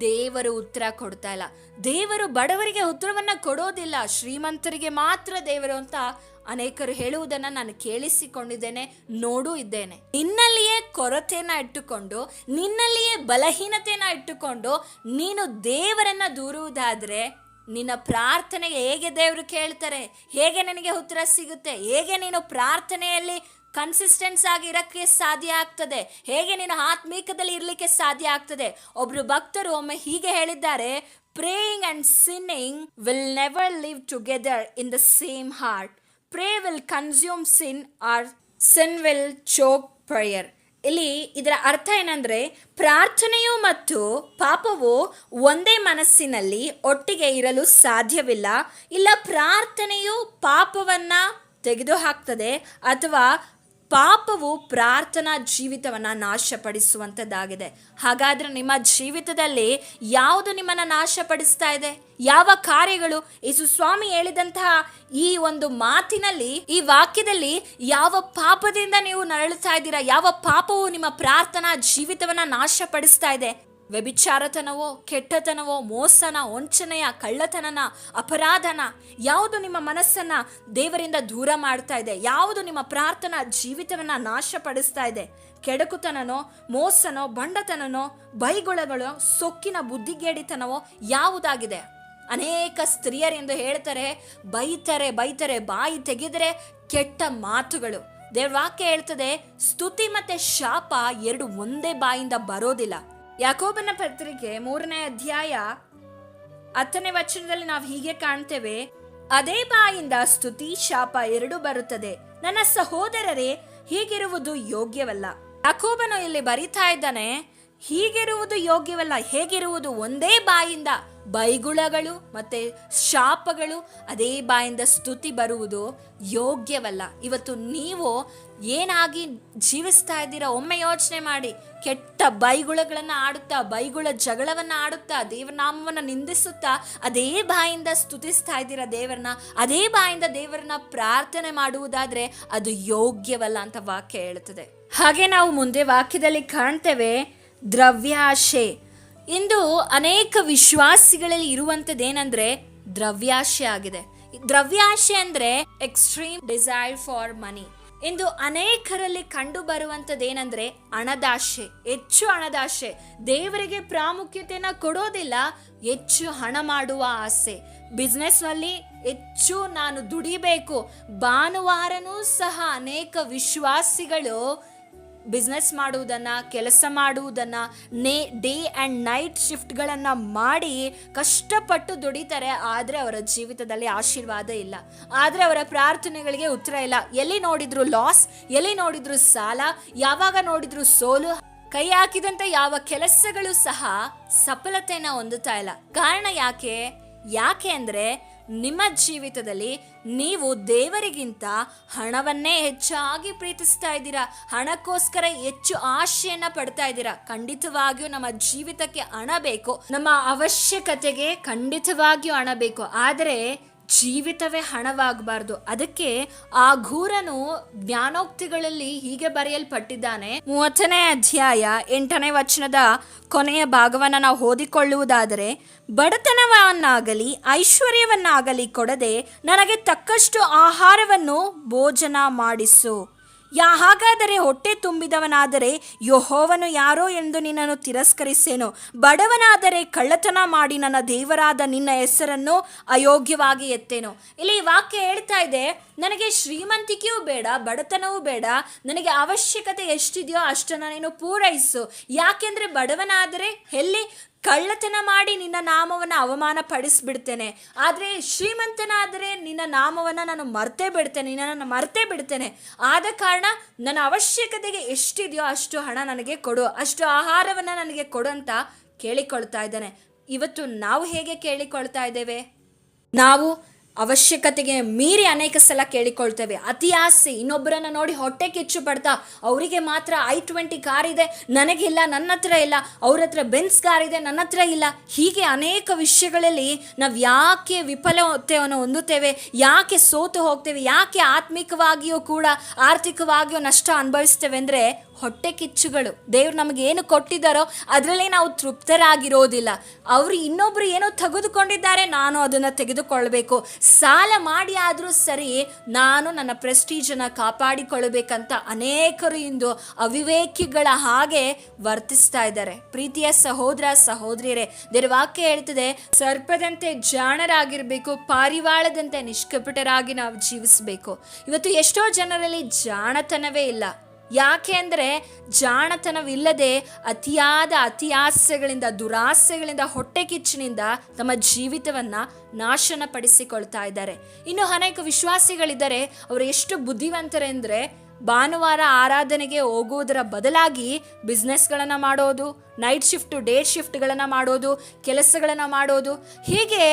ದೇವರು ಉತ್ತರ ಕೊಡ್ತಾ ಇಲ್ಲ. ದೇವರು ಬಡವರಿಗೆ ಉತ್ತರವನ್ನ ಕೊಡೋದಿಲ್ಲ. ಶ್ರೀಮಂತರಿಗೆ ಮಾತ್ರ ದೇವರು ಅಂತ ಅನೇಕರು ಹೇಳುವುದನ್ನ ನಾನು ಕೇಳಿಸಿಕೊಂಡಿದ್ದೇನೆ, ನೋಡೂ ಇದ್ದೇನೆ. ನಿನ್ನಲ್ಲಿಯೇ ಕೊರತೆನ ಇಟ್ಟುಕೊಂಡು, ನಿನ್ನಲ್ಲಿಯೇ ಬಲಹೀನತೆನ ಇಟ್ಟುಕೊಂಡು, ನೀನು ದೇವರನ್ನ ದೂರುವುದಾದ್ರೆ ನಿನ್ನ ಪ್ರಾರ್ಥನೆಗೆ ಹೇಗೆ ದೇವರು ಕೇಳ್ತಾರೆ? ಹೇಗೆ ನಿನಗೆ ಉತ್ತರ ಸಿಗುತ್ತೆ? ಹೇಗೆ ನೀನು ಪ್ರಾರ್ಥನೆಯಲ್ಲಿ ಕನ್ಸಿಸ್ಟೆನ್ಸ್ ಆಗಿ ಇರೋಕ್ಕೆ ಸಾಧ್ಯ ಆಗ್ತದೆ? ಹೇಗೆ ನೀನು ಆತ್ಮೀಕದಲ್ಲಿ ಇರಲಿಕ್ಕೆ ಸಾಧ್ಯ ಆಗ್ತದೆ? ಒಬ್ರು ಭಕ್ತರು ಒಮ್ಮೆ ಹೀಗೆ ಹೇಳಿದ್ದಾರೆ praying and sinning will never live together in the same heart prayer will consume sin or sin will choke prayer ಇಲ್ಲಿ ಇದರ ಅರ್ಥ ಏನಂದ್ರೆ ಪ್ರಾರ್ಥನೆಯು ಮತ್ತು ಪಾಪವು ಒಂದೇ ಮನಸ್ಸಿನಲ್ಲಿ ಒಟ್ಟಿಗೆ ಇರಲು ಸಾಧ್ಯವಿಲ್ಲ. ಇಲ್ಲ, ಪ್ರಾರ್ಥನೆಯು ಪಾಪವನ್ನ ತೆಗೆದುಹಾಕ್ತದೆ ಅಥವಾ ಪಾಪವು ಪ್ರಾರ್ಥನಾ ಜೀವಿತವನ್ನ ನಾಶಪಡಿಸುವಂಥದ್ದಾಗಿದೆ. ಹಾಗಾದ್ರೆ ನಿಮ್ಮ ಜೀವಿತದಲ್ಲಿ ಯಾವುದು ನಿಮ್ಮನ್ನ ನಾಶಪಡಿಸ್ತಾ ಇದೆ? ಯಾವ ಕಾರ್ಯಗಳು? ಯೇಸು ಸ್ವಾಮಿ ಹೇಳಿದಂತಹ ಈ ಒಂದು ಮಾತಿನಲ್ಲಿ, ಈ ವಾಕ್ಯದಲ್ಲಿ ಯಾವ ಪಾಪದಿಂದ ನೀವು ನರಳುತ್ತಾ ಇದ್ದೀರಾ? ಯಾವ ಪಾಪವು ನಿಮ್ಮ ಪ್ರಾರ್ಥನಾ ಜೀವಿತವನ್ನ ನಾಶಪಡಿಸ್ತಾ ಇದೆ? ವ್ಯಭಿಚಾರತನವೋ, ಕೆಟ್ಟತನವೋ, ಮೋಸನ, ವಂಚನೆಯ, ಕಳ್ಳತನನ, ಅಪರಾಧನ, ಯಾವುದು ನಿಮ್ಮ ಮನಸ್ಸನ್ನು ದೇವರಿಂದ ದೂರ ಮಾಡ್ತಾ ಇದೆ? ಯಾವುದು ನಿಮ್ಮ ಪ್ರಾರ್ಥನಾ ಜೀವಿತವನ್ನು ನಾಶಪಡಿಸ್ತಾ ಇದೆ? ಕೆಡಕುತನನೋ, ಮೋಸನೋ, ಬಂಡತನನೋ, ಬೈಗುಳಗಳೋ, ಸೊಕ್ಕಿನ ಬುದ್ಧಿಗೇಡಿತನವೋ ಯಾವುದಾಗಿದೆ? ಅನೇಕ ಸ್ತ್ರೀಯರೆಂದು ಹೇಳ್ತಾರೆ, ಬೈತಾರೆ ಬೈತಾರೆ, ಬಾಯಿ ತೆಗೆದರೆ ಕೆಟ್ಟ ಮಾತುಗಳು. ದೇವ್ರ ವಾಕ್ಯ ಹೇಳ್ತದೆ, ಸ್ತುತಿ ಮತ್ತೆ ಶಾಪ ಎರಡು ಒಂದೇ ಬಾಯಿಂದ ಬರೋದಿಲ್ಲ. ಯಾಕೋಬನ ಪತ್ರಿಕೆ ಮೂರನೇ ಅಧ್ಯಾಯ ಹತ್ತನೇ ವಚನದಲ್ಲಿ ನಾವು ಹೀಗೆ ಕಾಣ್ತೇವೆ, ಅದೇ ಬಾಯಿಂದ ಸ್ತುತಿ ಶಾಪ ಎರಡು ಬರುತ್ತದೆ. ನನ್ನ ಸಹೋದರರೇ, ಹೀಗಿರುವುದು ಯೋಗ್ಯವಲ್ಲ. ಯಾಕೋಬನು ಇಲ್ಲಿ ಬರಿತಾ ಇದ್ದಾನೆ ಹೀಗಿರುವುದು ಯೋಗ್ಯವಲ್ಲ, ಹೇಗಿರುವುದು ಒಂದೇ ಬಾಯಿಂದ ಬೈಗುಳಗಳು ಮತ್ತೆ ಶಾಪಗಳು ಅದೇ ಬಾಯಿಂದ ಸ್ತುತಿ ಬರುವುದು ಯೋಗ್ಯವಲ್ಲ. ಇವತ್ತು ನೀವು ಏನಾಗಿ ಜೀವಿಸ್ತಾ ಇದ್ದೀರಾ, ಒಮ್ಮೆ ಯೋಚನೆ ಮಾಡಿ. ಕೆಟ್ಟ ಬೈಗುಳಗಳನ್ನು ಆಡುತ್ತಾ, ಬೈಗುಳ ಜಗಳವನ್ನ ಆಡುತ್ತಾ ದೇವರ ನಾಮವನ್ನ ನಿಂದಿಸುತ್ತಾ, ಅದೇ ಬಾಯಿಂದ ಸ್ತುತಿಸ್ತಾ ಇದ್ದೀರಾ ದೇವರನ್ನ? ಅದೇ ಬಾಯಿಂದ ದೇವರನ್ನ ಪ್ರಾರ್ಥನೆ ಮಾಡುವುದಾದ್ರೆ ಅದು ಯೋಗ್ಯವಲ್ಲ ಅಂತ ವಾಕ್ಯ ಹೇಳುತ್ತದೆ. ಹಾಗೆ ನಾವು ಮುಂದೆ ವಾಕ್ಯದಲ್ಲಿ ಕಾಣ್ತೇವೆ ದ್ರವ್ಯಾಶೆ. ಇಂದು ಅನೇಕ ವಿಶ್ವಾಸಿಗಳಲ್ಲಿ ಇರುವಂತದ್ದೇನೆಂದ್ರೆ ದ್ರವ್ಯಾಶೆ ಆಗಿದೆ. ದ್ರವ್ಯಾಶೆ ಅಂದ್ರೆ ಎಕ್ಸ್ಟ್ರೀಮ್ ಡಿಸೈರ್ ಫಾರ್ ಮನಿ ಇಂದು ಅನೇಕರಲ್ಲಿ ಕಂಡು ಬರುವಂತದ್ದೇನೆಂದ್ರೆ ಹಣದಾಶೆ. ಹೆಚ್ಚು ಹಣದಾಶೆ. ದೇವರಿಗೆ ಪ್ರಾಮುಖ್ಯತೆಯನ್ನ ಕೊಡೋದಿಲ್ಲ, ಹೆಚ್ಚು ಹಣ ಮಾಡುವ ಆಸೆ. ಬಿಸ್ನೆಸ್ನಲ್ಲಿ ಹೆಚ್ಚು ನಾನು ದುಡಿಬೇಕು. ಭಾನುವಾರನೂ ಸಹ ಅನೇಕ ವಿಶ್ವಾಸಿಗಳು ಬಿಸ್ನೆಸ್ ಮಾಡುವುದನ್ನ, ಕೆಲಸ ಮಾಡುವುದನ್ನ, ನೇ ಡೇ ಆ್ಯಂಡ್ ನೈಟ್ ಶಿಫ್ಟ್ಗಳನ್ನು ಮಾಡಿ ಕಷ್ಟಪಟ್ಟು ದುಡಿತಾರೆ. ಆದರೆ ಅವರ ಜೀವಿತದಲ್ಲಿ ಆಶೀರ್ವಾದ ಇಲ್ಲ. ಆದರೆ ಅವರ ಪ್ರಾರ್ಥನೆಗಳಿಗೆ ಉತ್ತರ ಇಲ್ಲ. ಎಲ್ಲಿ ನೋಡಿದ್ರು ಲಾಸ್ ಎಲ್ಲಿ ನೋಡಿದ್ರು ಸಾಲ, ಯಾವಾಗ ನೋಡಿದ್ರು ಸೋಲು. ಕೈ ಹಾಕಿದಂತ ಯಾವ ಕೆಲಸಗಳು ಸಹ ಸಫಲತೆಯನ್ನ ಹೊಂದುತ್ತಾ ಇಲ್ಲ. ಕಾರಣ ಯಾಕೆ? ಯಾಕೆ ಅಂದ್ರೆ ನಿಮ್ಮ ಜೀವಿತದಲ್ಲಿ ನೀವು ದೇವರಿಗಿಂತ ಹಣವನ್ನೇ ಹೆಚ್ಚಾಗಿ ಪ್ರೀತಿಸ್ತಾ ಇದ್ದೀರಾ? ಹಣಕ್ಕೋಸ್ಕರ ಹೆಚ್ಚು ಆಶೆಯನ್ನ ಪಡ್ತಾ ಇದ್ದೀರಾ? ಖಂಡಿತವಾಗಿಯೂ ನಮ್ಮ ಜೀವಿತಕ್ಕೆ ಹಣ ಬೇಕು. ನಮ್ಮ ಅವಶ್ಯಕತೆಗೆ ಖಂಡಿತವಾಗಿಯೂ ಹಣ ಬೇಕು. ಆದರೆ ಜೀವಿತವೇ ಹಣವಾಗಬಾರ್ದು. ಅದಕ್ಕೆ ಆ ಘೂರನು ಜ್ಞಾನೋಕ್ತಿಗಳಲ್ಲಿ ಹೀಗೆ ಬರೆಯಲ್ಪಟ್ಟಿದ್ದಾನೆ. ಮೂವತ್ತನೇ ಅಧ್ಯಾಯ ಎಂಟನೇ ವಚನದ ಕೊನೆಯ ಭಾಗವನ್ನು ನಾವು ಓದಿಕೊಳ್ಳುವುದಾದರೆ, ಬಡತನವನ್ನಾಗಲಿ ಐಶ್ವರ್ಯವನ್ನಾಗಲಿ ಕೊಡದೆ ನನಗೆ ತಕ್ಕಷ್ಟು ಆಹಾರವನ್ನು ಭೋಜನ ಮಾಡಿಸು. ಯಾ ಹಾಗಾದರೆ ಹೊಟ್ಟೆ ತುಂಬಿದವನಾದರೆ ಯೋಹೋವನು ಯಾರೋ ಎಂದು ನಿನ್ನನ್ನು ತಿರಸ್ಕರಿಸೇನು. ಬಡವನಾದರೆ ಕಳ್ಳತನ ಮಾಡಿ ನನ್ನ ದೇವರಾದ ನಿನ್ನ ಹೆಸರನ್ನು ಅಯೋಗ್ಯವಾಗಿ ಎತ್ತೇನು. ಇಲ್ಲಿ ವಾಕ್ಯ ಹೇಳ್ತಾ ಇದೆ, ನನಗೆ ಶ್ರೀಮಂತಿಕೆಯೂ ಬೇಡ, ಬಡತನವೂ ಬೇಡ, ನನಗೆ ಅವಶ್ಯಕತೆ ಎಷ್ಟಿದೆಯೋ ಅಷ್ಟನ್ನು ನೀನು ಪೂರೈಸು. ಯಾಕೆಂದ್ರೆ ಬಡವನಾದರೆ ಎಲ್ಲಿ? ಕಳ್ಳತನ ಮಾಡಿ ನಿನ್ನ ನಾಮವನ್ನು ಅವಮಾನ ಪಡಿಸ್ಬಿಡ್ತೇನೆ ಆದರೆ ಶ್ರೀಮಂತನಾದರೆ ನಿನ್ನ ನಾಮವನ್ನು ನಾನು ಮರ್ತೇ ಬಿಡ್ತೇನೆ, ನಿನ್ನನ್ನು ಮರ್ತೇ ಬಿಡ್ತೇನೆ. ಆದ ಕಾರಣ ನನ್ನ ಅವಶ್ಯಕತೆಗೆ ಎಷ್ಟಿದೆಯೋ ಅಷ್ಟು ಹಣ ನನಗೆ ಕೊಡು, ಅಷ್ಟು ಆಹಾರವನ್ನು ನನಗೆ ಕೊಡು ಅಂತ ಕೇಳಿಕೊಳ್ತಾ ಇದ್ದಾನೆ. ಇವತ್ತು ನಾವು ಹೇಗೆ ಕೇಳಿಕೊಳ್ತಾ ಇದ್ದೇವೆ? ನಾವು ಅವಶ್ಯಕತೆಗೆ ಮೀರಿ ಅನೇಕ ಸಲ ಕೇಳಿಕೊಳ್ತೇವೆ. ಅತಿ ಆಸೆ, ಇನ್ನೊಬ್ಬರನ್ನು ನೋಡಿ ಹೊಟ್ಟೆ ಕಿಚ್ಚು ಪಡ್ತಾ, ಅವರಿಗೆ ಮಾತ್ರ ಐ ಟ್ವೆಂಟಿ ಕಾರ್ ಇದೆ, ನನಗಿಲ್ಲ ನನ್ನ ಹತ್ರ ಇಲ್ಲ ಅವ್ರ ಹತ್ರ ಬೆನ್ಸ್ ಕಾರ್ ಇದೆ ನನ್ನ ಹತ್ರ ಇಲ್ಲ. ಹೀಗೆ ಅನೇಕ ವಿಷಯಗಳಲ್ಲಿ ನಾವು ಯಾಕೆ ವಿಫಲತೆಯನ್ನು ಹೊಂದುತ್ತೇವೆ, ಯಾಕೆ ಸೋತು ಹೋಗ್ತೇವೆ, ಯಾಕೆ ಆತ್ಮಿಕವಾಗಿಯೂ ಕೂಡ ಆರ್ಥಿಕವಾಗಿಯೂ ನಷ್ಟ ಅನುಭವಿಸ್ತೇವೆ ಅಂದರೆ ಹೊಟ್ಟೆ ಕಿಚ್ಚುಗಳು. ದೇವ್ರು ನಮಗೆ ಏನು ಕೊಟ್ಟಿದ್ದಾರೋ ಅದರಲ್ಲಿ ನಾವು ತೃಪ್ತರಾಗಿರೋದಿಲ್ಲ. ಅವರು ಇನ್ನೊಬ್ರು ಏನೋ ತೆಗೆದುಕೊಂಡಿದ್ದಾರೆ, ನಾನು ಅದನ್ನು ತೆಗೆದುಕೊಳ್ಬೇಕು. ಸಾಲ ಮಾಡಿ ಆದರೂ ಸರಿ, ನಾನು ನನ್ನ ಪ್ರೆಸ್ಟೀಜನ್ನು ಕಾಪಾಡಿಕೊಳ್ಳಬೇಕಂತ ಅನೇಕರು ಇಂದು ಅವಿವೇಕಿಗಳ ಹಾಗೆ ವರ್ತಿಸ್ತಾ ಇದ್ದಾರೆ. ಪ್ರೀತಿಯ ಸಹೋದರ, ಸಹೋದರಿಯರೇ, ದೇವರ ಹೇಳ್ತದೆ, ಸರ್ಪದಂತೆ ಜಾಣರಾಗಿರಬೇಕು, ಪಾರಿವಾಳದಂತೆ ನಿಷ್ಕಪಟರಾಗಿ ನಾವು ಜೀವಿಸಬೇಕು. ಇವತ್ತು ಎಷ್ಟೋ ಜನರಲ್ಲಿ ಜಾಣತನವೇ ಇಲ್ಲ. ಯಾಕೆ ಅಂದರೆ ಜಾಣತನವಿಲ್ಲದೆ ಅತಿಯಾದ ಅತಿಯಾಸೆಗಳಿಂದ, ದುರಾಸೆಗಳಿಂದ, ಹೊಟ್ಟೆ ಕಿಚ್ಚಿನಿಂದ ತಮ್ಮ ಜೀವಿತವನ್ನು ನಾಶನ ಪಡಿಸಿಕೊಳ್ತಾ ಇದ್ದಾರೆ. ಇನ್ನು ಅನೇಕ ವಿಶ್ವಾಸಿಗಳಿದ್ದಾರೆ, ಅವರು ಎಷ್ಟು ಬುದ್ಧಿವಂತರೆಂದರೆ ಭಾನುವಾರ ಆರಾಧನೆಗೆ ಹೋಗುವುದರ ಬದಲಾಗಿ ಬಿಸ್ನೆಸ್ಗಳನ್ನು ಮಾಡೋದು, ನೈಟ್ ಶಿಫ್ಟು, ಡೇ ಶಿಫ್ಟ್ಗಳನ್ನು ಮಾಡೋದು, ಕೆಲಸಗಳನ್ನು ಮಾಡೋದು. ಹೀಗೆ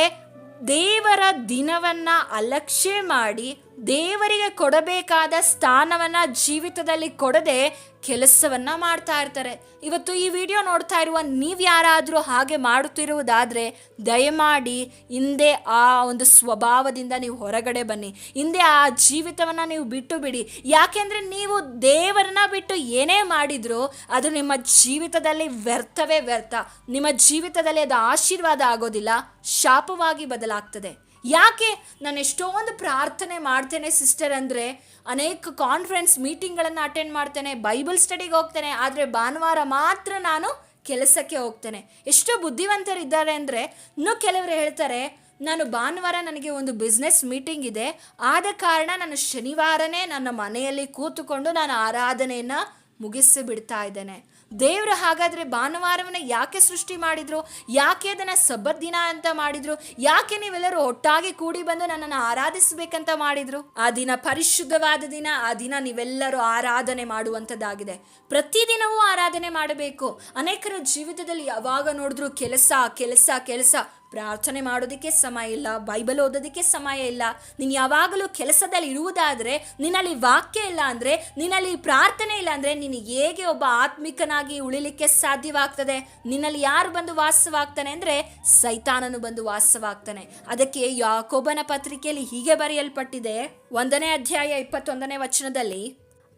ದೇವರ ದಿನವನ್ನ ಅಲಕ್ಷ್ಯ ಮಾಡಿ ದೇವರಿಗೆ ಕೊಡಬೇಕಾದ ಸ್ಥಾನವನ್ನ ಜೀವಿತದಲ್ಲಿ ಕೊಡದೆ ಕೆಲಸವನ್ನ ಮಾಡ್ತಾ ಇರ್ತಾರೆ. ಇವತ್ತು ಈ ವಿಡಿಯೋ ನೋಡ್ತಾ ಇರುವ ನೀವು ಯಾರಾದರೂ ಹಾಗೆ ಮಾಡುತ್ತಿರುವುದಾದರೆ ದಯಮಾಡಿ ಹಿಂದೆ ಆ ಒಂದು ಸ್ವಭಾವದಿಂದ ನೀವು ಹೊರಗಡೆ ಬನ್ನಿ. ಹಿಂದೆ ಆ ಜೀವಿತವನ್ನು ನೀವು ಬಿಟ್ಟು ಬಿಡಿ. ಯಾಕೆಂದರೆ ನೀವು ದೇವರನ್ನ ಬಿಟ್ಟು ಏನೇ ಮಾಡಿದರೂ ಅದು ನಿಮ್ಮ ಜೀವಿತದಲ್ಲಿ ವ್ಯರ್ಥವೇ ವ್ಯರ್ಥ. ನಿಮ್ಮ ಜೀವಿತದಲ್ಲಿ ಅದು ಆಶೀರ್ವಾದ ಆಗೋದಿಲ್ಲ. ಶಾಪವಾಗಿ ಬದಲಾಗ್ತದೆ. ಯಾಕೆ ನಾನು ಎಷ್ಟೊಂದು ಪ್ರಾರ್ಥನೆ ಮಾಡ್ತೇನೆ ಸಿಸ್ಟರ್ ಅಂದರೆ, ಅನೇಕ ಕಾನ್ಫರೆನ್ಸ್ ಮೀಟಿಂಗ್ಗಳನ್ನು ಅಟೆಂಡ್ ಮಾಡ್ತೇನೆ ಬೈಬಲ್ ಸ್ಟಡಿಗೆ ಹೋಗ್ತೇನೆ, ಆದರೆ ಭಾನುವಾರ ಮಾತ್ರ ನಾನು ಕೆಲಸಕ್ಕೆ ಹೋಗ್ತೇನೆ. ಎಷ್ಟೋ ಬುದ್ಧಿವಂತರಿದ್ದಾರೆ ಅಂದರೆ, ಇನ್ನೂ ಕೆಲವರು ಹೇಳ್ತಾರೆ, ನಾನು ಭಾನುವಾರ ನನಗೆ ಒಂದು ಬಿಸ್ನೆಸ್ ಮೀಟಿಂಗ್ ಇದೆ, ಆದ ಕಾರಣ ನಾನು ಶನಿವಾರನೇ ನನ್ನ ಮನೆಯಲ್ಲಿ ಕೂತುಕೊಂಡು ನಾನು ಆರಾಧನೆಯನ್ನು ಮುಗಿಸಿಬಿಡ್ತಾ ಇದ್ದೇನೆ. ದೇವರು ಹಾಗಾದರೆ ಭಾನುವಾರವನ್ನು ಯಾಕೆ ಸೃಷ್ಟಿ ಮಾಡಿದರು? ಯಾಕೆ ಅದನ್ನು ಸಬ್ಬತ್ ದಿನ ಅಂತ ಮಾಡಿದರು? ಯಾಕೆ ನೀವೆಲ್ಲರೂ ಒಟ್ಟಾಗಿ ಕೂಡಿ ಬಂದು ನನ್ನನ್ನು ಆರಾಧಿಸಬೇಕಂತ ಮಾಡಿದರು? ಆ ದಿನ ಪರಿಶುದ್ಧವಾದ ದಿನ, ಆ ದಿನ ನೀವೆಲ್ಲರೂ ಆರಾಧನೆ ಮಾಡುವಂಥದ್ದಾಗಿದೆ. ಪ್ರತಿದಿನವೂ ಆರಾಧನೆ ಮಾಡಬೇಕು. ಅನೇಕರ ಜೀವಿತದಲ್ಲಿ ಯಾವಾಗ ನೋಡಿದ್ರು ಕೆಲಸ ಕೆಲಸ ಕೆಲಸ. ಪ್ರಾರ್ಥನೆ ಮಾಡೋದಕ್ಕೆ ಸಮಯ ಇಲ್ಲ, ಬೈಬಲ್ ಓದೋದಕ್ಕೆ ಸಮಯ ಇಲ್ಲ. ನೀನು ಯಾವಾಗಲೂ ಕೆಲಸದಲ್ಲಿ ಇರುವುದಾದರೆ, ನಿನ್ನಲ್ಲಿ ವಾಕ್ಯ ಇಲ್ಲ ಅಂದರೆ, ನಿನ್ನಲ್ಲಿ ಪ್ರಾರ್ಥನೆ ಇಲ್ಲ ಅಂದರೆ ನೀನು ಹೇಗೆ ಒಬ್ಬ ಆತ್ಮಿಕನಾಗಿ ಉಳಿಲಿಕ್ಕೆ ಸಾಧ್ಯವಾಗ್ತದೆ? ನಿನ್ನಲ್ಲಿ ಯಾರು ಬಂದು ವಾಸವಾಗ್ತಾನೆ ಅಂದರೆ ಸೈತಾನನು ಬಂದು ವಾಸವಾಗ್ತಾನೆ. ಅದಕ್ಕೆ ಯಾಕೋಬನ ಪತ್ರಿಕೆಯಲ್ಲಿ ಹೀಗೆ ಬರೆಯಲ್ಪಟ್ಟಿದೆ. ಒಂದನೇ ಅಧ್ಯಾಯ ಇಪ್ಪತ್ತೊಂದನೇ ವಚನದಲ್ಲಿ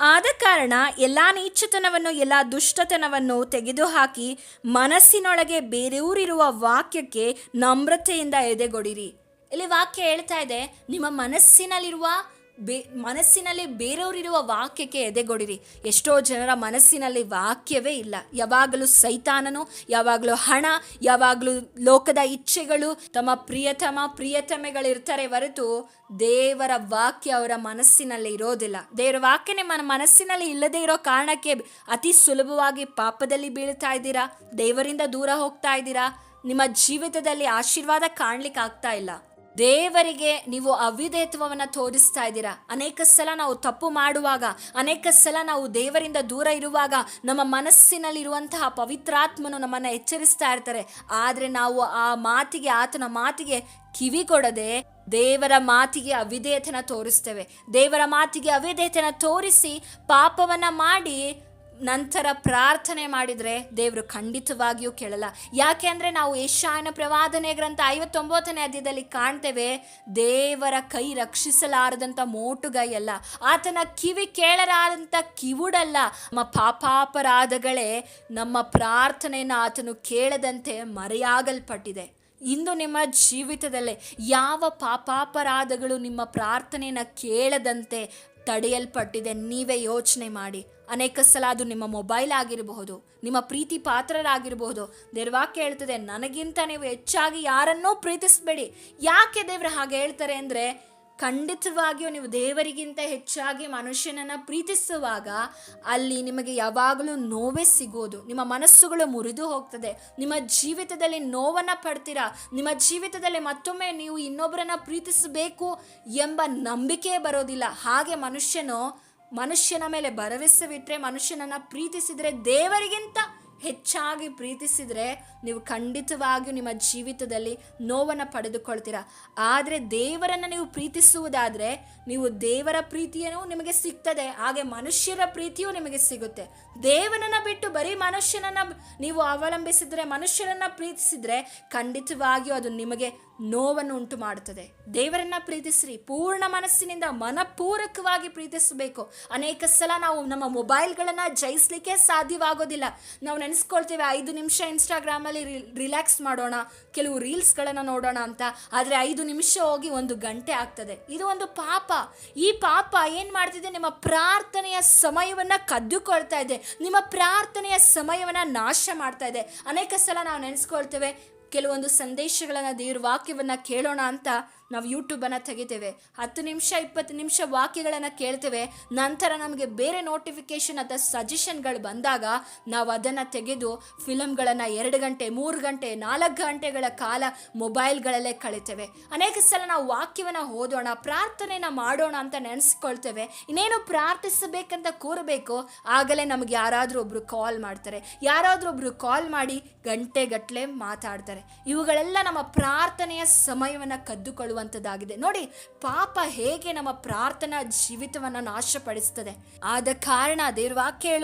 ಆದ ಕಾರಣ ಎಲ್ಲ ನೀಚತನವನ್ನು, ಎಲ್ಲ ದುಷ್ಟತನವನ್ನು ತೆಗೆದುಹಾಕಿ ಮನಸ್ಸಿನೊಳಗೆ ಬೇರೆಯೂರಿರುವ ವಾಕ್ಯಕ್ಕೆ ನಮ್ರತೆಯಿಂದ ಎದೆಗೊಡಿರಿ. ಇಲ್ಲಿ ವಾಕ್ಯ ಹೇಳ್ತಾ ಇದೆ, ನಿಮ್ಮ ಮನಸ್ಸಿನಲ್ಲಿರುವ ಬೇ, ಮನಸ್ಸಿನಲ್ಲಿ ಬೇರೆಯವರಿರುವ ವಾಕ್ಯಕ್ಕೆ ಎದೆಗೊಡಿರಿ. ಎಷ್ಟೋ ಜನರ ಮನಸ್ಸಿನಲ್ಲಿ ವಾಕ್ಯವೇ ಇಲ್ಲ. ಯಾವಾಗಲೂ ಸೈತಾನನು, ಯಾವಾಗಲೂ ಹಣ, ಯಾವಾಗಲೂ ಲೋಕದ ಇಚ್ಛೆಗಳು, ತಮ್ಮ ಪ್ರಿಯತಮ, ಪ್ರಿಯತಮೆಗಳಿರ್ತಾರೆ ಹೊರತು ದೇವರ ವಾಕ್ಯ ಅವರ ಮನಸ್ಸಿನಲ್ಲಿ ಇರೋದಿಲ್ಲ. ದೇವರ ವಾಕ್ಯನೇ ಮನ ಮನಸ್ಸಿನಲ್ಲಿ ಇಲ್ಲದೇ ಇರೋ ಕಾರಣಕ್ಕೆ ಅತಿ ಸುಲಭವಾಗಿ ಪಾಪದಲ್ಲಿ ಬೀಳ್ತಾ ಇದ್ದೀರಾ? ದೇವರಿಂದ ದೂರ ಹೋಗ್ತಾ ಇದ್ದೀರಾ? ನಿಮ್ಮ ಜೀವಿತದಲ್ಲಿ ಆಶೀರ್ವಾದ ಕಾಣ್ಲಿಕ್ಕೆ ಆಗ್ತಾ ಇಲ್ಲ. ದೇವರಿಗೆ ನೀವು ಅವಿಧೇಯತ್ವವನ್ನು ತೋರಿಸ್ತಾ ಇದ್ದೀರಾ? ಅನೇಕ ಸಲ ನಾವು ತಪ್ಪು ಮಾಡುವಾಗ, ಅನೇಕ ಸಲ ನಾವು ದೇವರಿಂದ ದೂರ ಇರುವಾಗ ನಮ್ಮ ಮನಸ್ಸಿನಲ್ಲಿರುವಂತಹ ಪವಿತ್ರಾತ್ಮನು ನಮ್ಮನ್ನು ಎಚ್ಚರಿಸ್ತಾ ಇರ್ತಾರೆ. ಆದರೆ ನಾವು ಆ ಮಾತಿಗೆ, ಆತನ ಮಾತಿಗೆ ಕಿವಿ ಕೊಡದೆ ದೇವರ ಮಾತಿಗೆ ಅವಿಧೇಯತನ ತೋರಿಸ್ತೇವೆ. ದೇವರ ಮಾತಿಗೆ ಅವಿಧೇಯತನ ತೋರಿಸಿ ಪಾಪವನ್ನ ಮಾಡಿ ನಂತರ ಪ್ರಾರ್ಥನೆ ಮಾಡಿದರೆ ದೇವರು ಖಂಡಿತವಾಗಿಯೂ ಕೇಳಲ್ಲ. ಯಾಕೆ ಅಂದರೆ ನಾವು ಏಷಾಯನ ಪ್ರವಾದನೆ ಗ್ರಂಥ ಐವತ್ತೊಂಬತ್ತನೇ ಅಧ್ಯದಲ್ಲಿ ಕಾಣ್ತೇವೆ, ದೇವರ ಕೈ ರಕ್ಷಿಸಲಾರದಂಥ ಮೋಟುಗೈಯಲ್ಲ. ಆತನ ಕಿವಿ ಕೇಳಲಾದಂಥ ಕಿವುಡಲ್ಲ. ನಮ್ಮ ಪಾಪಾಪರಾಧಗಳೇ, ನಮ್ಮ ಪ್ರಾರ್ಥನೆಯನ್ನು ಆತನು ಕೇಳದಂತೆ ಮರೆಯಾಗಲ್ಪಟ್ಟಿದೆ. ಇಂದು ನಿಮ್ಮ ಜೀವಿತದಲ್ಲೇ ಯಾವ ಪಾಪಾಪರಾಧಗಳು ನಿಮ್ಮ ಪ್ರಾರ್ಥನೆಯನ್ನು ಕೇಳದಂತೆ ತಡೆಯಲ್ಪಟ್ಟಿದೆ, ನೀವೇ ಯೋಚನೆ ಮಾಡಿ. ಅನೇಕ ಸಲ ಅದು ನಿಮ್ಮ ಮೊಬೈಲ್ ಆಗಿರಬಹುದು, ನಿಮ್ಮ ಪ್ರೀತಿ ಪಾತ್ರರಾಗಿರಬಹುದು. ದೇರ್ವಾಕ್ಯ ಹೇಳ್ತದೆ ನನಗಿಂತ ನೀವು ಹೆಚ್ಚಾಗಿ ಯಾರನ್ನೂ ಪ್ರೀತಿಸಬೇಡಿ. ಯಾಕೆ ದೇವ್ರು ಹಾಗೆ ಹೇಳ್ತಾರೆ ಅಂದರೆ, ಖಂಡಿತವಾಗಿಯೂ ನೀವು ದೇವರಿಗಿಂತ ಹೆಚ್ಚಾಗಿ ಮನುಷ್ಯನನ್ನು ಪ್ರೀತಿಸುವಾಗ ಅಲ್ಲಿ ನಿಮಗೆ ಯಾವಾಗಲೂ ನೋವೇ ಸಿಗೋದು, ನಿಮ್ಮ ಮನಸ್ಸುಗಳು ಮುರಿದು ಹೋಗ್ತದೆ. ನಿಮ್ಮ ಜೀವಿತದಲ್ಲಿ ನೋವನ್ನು ಪಡ್ತೀರಾ? ನಿಮ್ಮ ಜೀವಿತದಲ್ಲಿ ಮತ್ತೊಮ್ಮೆ ನೀವು ಇನ್ನೊಬ್ಬರನ್ನು ಪ್ರೀತಿಸಬೇಕು ಎಂಬ ನಂಬಿಕೆ ಬರೋದಿಲ್ಲ. ಹಾಗೆ ಮನುಷ್ಯನು ಮನುಷ್ಯನ ಮೇಲೆ ಭರವಸೆ ಬಿಟ್ಟರೆ ಮನುಷ್ಯನನ್ನು ಪ್ರೀತಿಸಿದರೆ, ದೇವರಿಗಿಂತ ಹೆಚ್ಚಾಗಿ ಪ್ರೀತಿಸಿದರೆ, ನೀವು ಖಂಡಿತವಾಗಿಯೂ ನಿಮ್ಮ ಜೀವಿತದಲ್ಲಿ ನೋವನ್ನು ಪಡೆದುಕೊಳ್ತೀರಾ. ಆದರೆ ದೇವರನ್ನು ನೀವು ಪ್ರೀತಿಸುವುದಾದರೆ, ನೀವು ದೇವರ ಪ್ರೀತಿಯನ್ನು ನಿಮಗೆ ಸಿಗ್ತದೆ, ಹಾಗೆ ಮನುಷ್ಯರ ಪ್ರೀತಿಯೂ ನಿಮಗೆ ಸಿಗುತ್ತೆ. ದೇವರನ್ನು ಬಿಟ್ಟು ಬರೀ ಮನುಷ್ಯನನ್ನು ನೀವು ಅವಲಂಬಿಸಿದರೆ ಮನುಷ್ಯರನ್ನು ಪ್ರೀತಿಸಿದರೆ ಖಂಡಿತವಾಗಿಯೂ ಅದು ನಿಮಗೆ ನೋವನ್ನು ಉಂಟು ಮಾಡುತ್ತದೆ ದೇವರನ್ನ ಪ್ರೀತಿಸ್ರಿ. ಪೂರ್ಣ ಮನಸ್ಸಿನಿಂದ ಮನಪೂರಕವಾಗಿ ಪ್ರೀತಿಸಬೇಕು. ಅನೇಕ ಸಲ ನಾವು ನಮ್ಮ ಮೊಬೈಲ್ಗಳನ್ನು ಜಯಿಸ್ಲಿಕ್ಕೆ ಸಾಧ್ಯವಾಗೋದಿಲ್ಲ. ನಾವು ನೆನೆಸ್ಕೊಳ್ತೇವೆ, ಐದು ನಿಮಿಷ ಇನ್ಸ್ಟಾಗ್ರಾಮಲ್ಲಿ ರಿಲ್ಯಾಕ್ಸ್ ಮಾಡೋಣ, ಕೆಲವು ರೀಲ್ಸ್ಗಳನ್ನು ನೋಡೋಣ ಅಂತ. ಆದರೆ ಐದು ನಿಮಿಷ ಹೋಗಿ ಒಂದು ಗಂಟೆ ಆಗ್ತದೆ. ಇದು ಒಂದು ಪಾಪ. ಈ ಪಾಪ ಏನು ಮಾಡ್ತಿದೆ? ನಿಮ್ಮ ಪ್ರಾರ್ಥನೆಯ ಸಮಯವನ್ನು ಕದ್ದುಕೊಳ್ತಾ ಇದೆ. ನಿಮ್ಮ ಪ್ರಾರ್ಥನೆಯ ಸಮಯವನ್ನು ನಾಶ ಮಾಡ್ತಾ ಇದೆ. ಅನೇಕ ಸಲ ನಾವು ನೆನೆಸ್ಕೊಳ್ತೇವೆ ಕೆಲವೊಂದು ಸಂದೇಶಗಳನ್ನು ದೇವ್ರ ವಾಕ್ಯವನ್ನು ಕೇಳೋಣ ಅಂತ ನಾವು ಯೂಟ್ಯೂಬನ್ನು ತೆಗಿತೇವೆ. ಹತ್ತು ನಿಮಿಷ, ಇಪ್ಪತ್ತು ನಿಮಿಷ ವಾಕ್ಯಗಳನ್ನು ಕೇಳ್ತೇವೆ. ನಂತರ ನಮಗೆ ಬೇರೆ ನೋಟಿಫಿಕೇಷನ್ ಅಥವಾ ಸಜೆಷನ್ಗಳು ಬಂದಾಗ ನಾವು ಅದನ್ನು ತೆಗೆದು ಫಿಲಮ್ಗಳನ್ನು ಎರಡು ಗಂಟೆ, ಮೂರು ಗಂಟೆ, ನಾಲ್ಕು ಗಂಟೆಗಳ ಕಾಲ ಮೊಬೈಲ್ಗಳಲ್ಲೇ ಕಳಿತೇವೆ. ಅನೇಕ ಸಲ ನಾವು ವಾಕ್ಯವನ್ನು ಓದೋಣ, ಪ್ರಾರ್ಥನೆನ ಮಾಡೋಣ ಅಂತ ನೆನೆಸ್ಕೊಳ್ತೇವೆ. ಇನ್ನೇನು ಪ್ರಾರ್ಥಿಸಬೇಕಂತ ಕೂರಬೇಕು? ಆಗಲೇ ನಮಗೆ ಯಾರಾದರೂ ಒಬ್ಬರು ಕಾಲ್ ಮಾಡ್ತಾರೆ. ಯಾರಾದರೂ ಒಬ್ಬರು ಕಾಲ್ ಮಾಡಿ ಗಂಟೆಗಟ್ಟಲೆ ಮಾತಾಡ್ತಾರೆ. ಇವುಗಳೆಲ್ಲ ನಮ್ಮ ಪ್ರಾರ್ಥನೆಯ ಸಮಯವನ್ನು ಕದ್ದುಕೊಳ್ಳುವಂಥದ್ದಾಗಿದೆ ನೋಡಿ, ಪಾಪ ಹೇಗೆ ನಮ್ಮ ಪ್ರಾರ್ಥನಾ ಜೀವಿತವನ್ನು ನಾಶಪಡಿಸ್ತದೆ. ಆದ ಕಾರಣ ದೇವ್ರ ವಾಕ್ಯ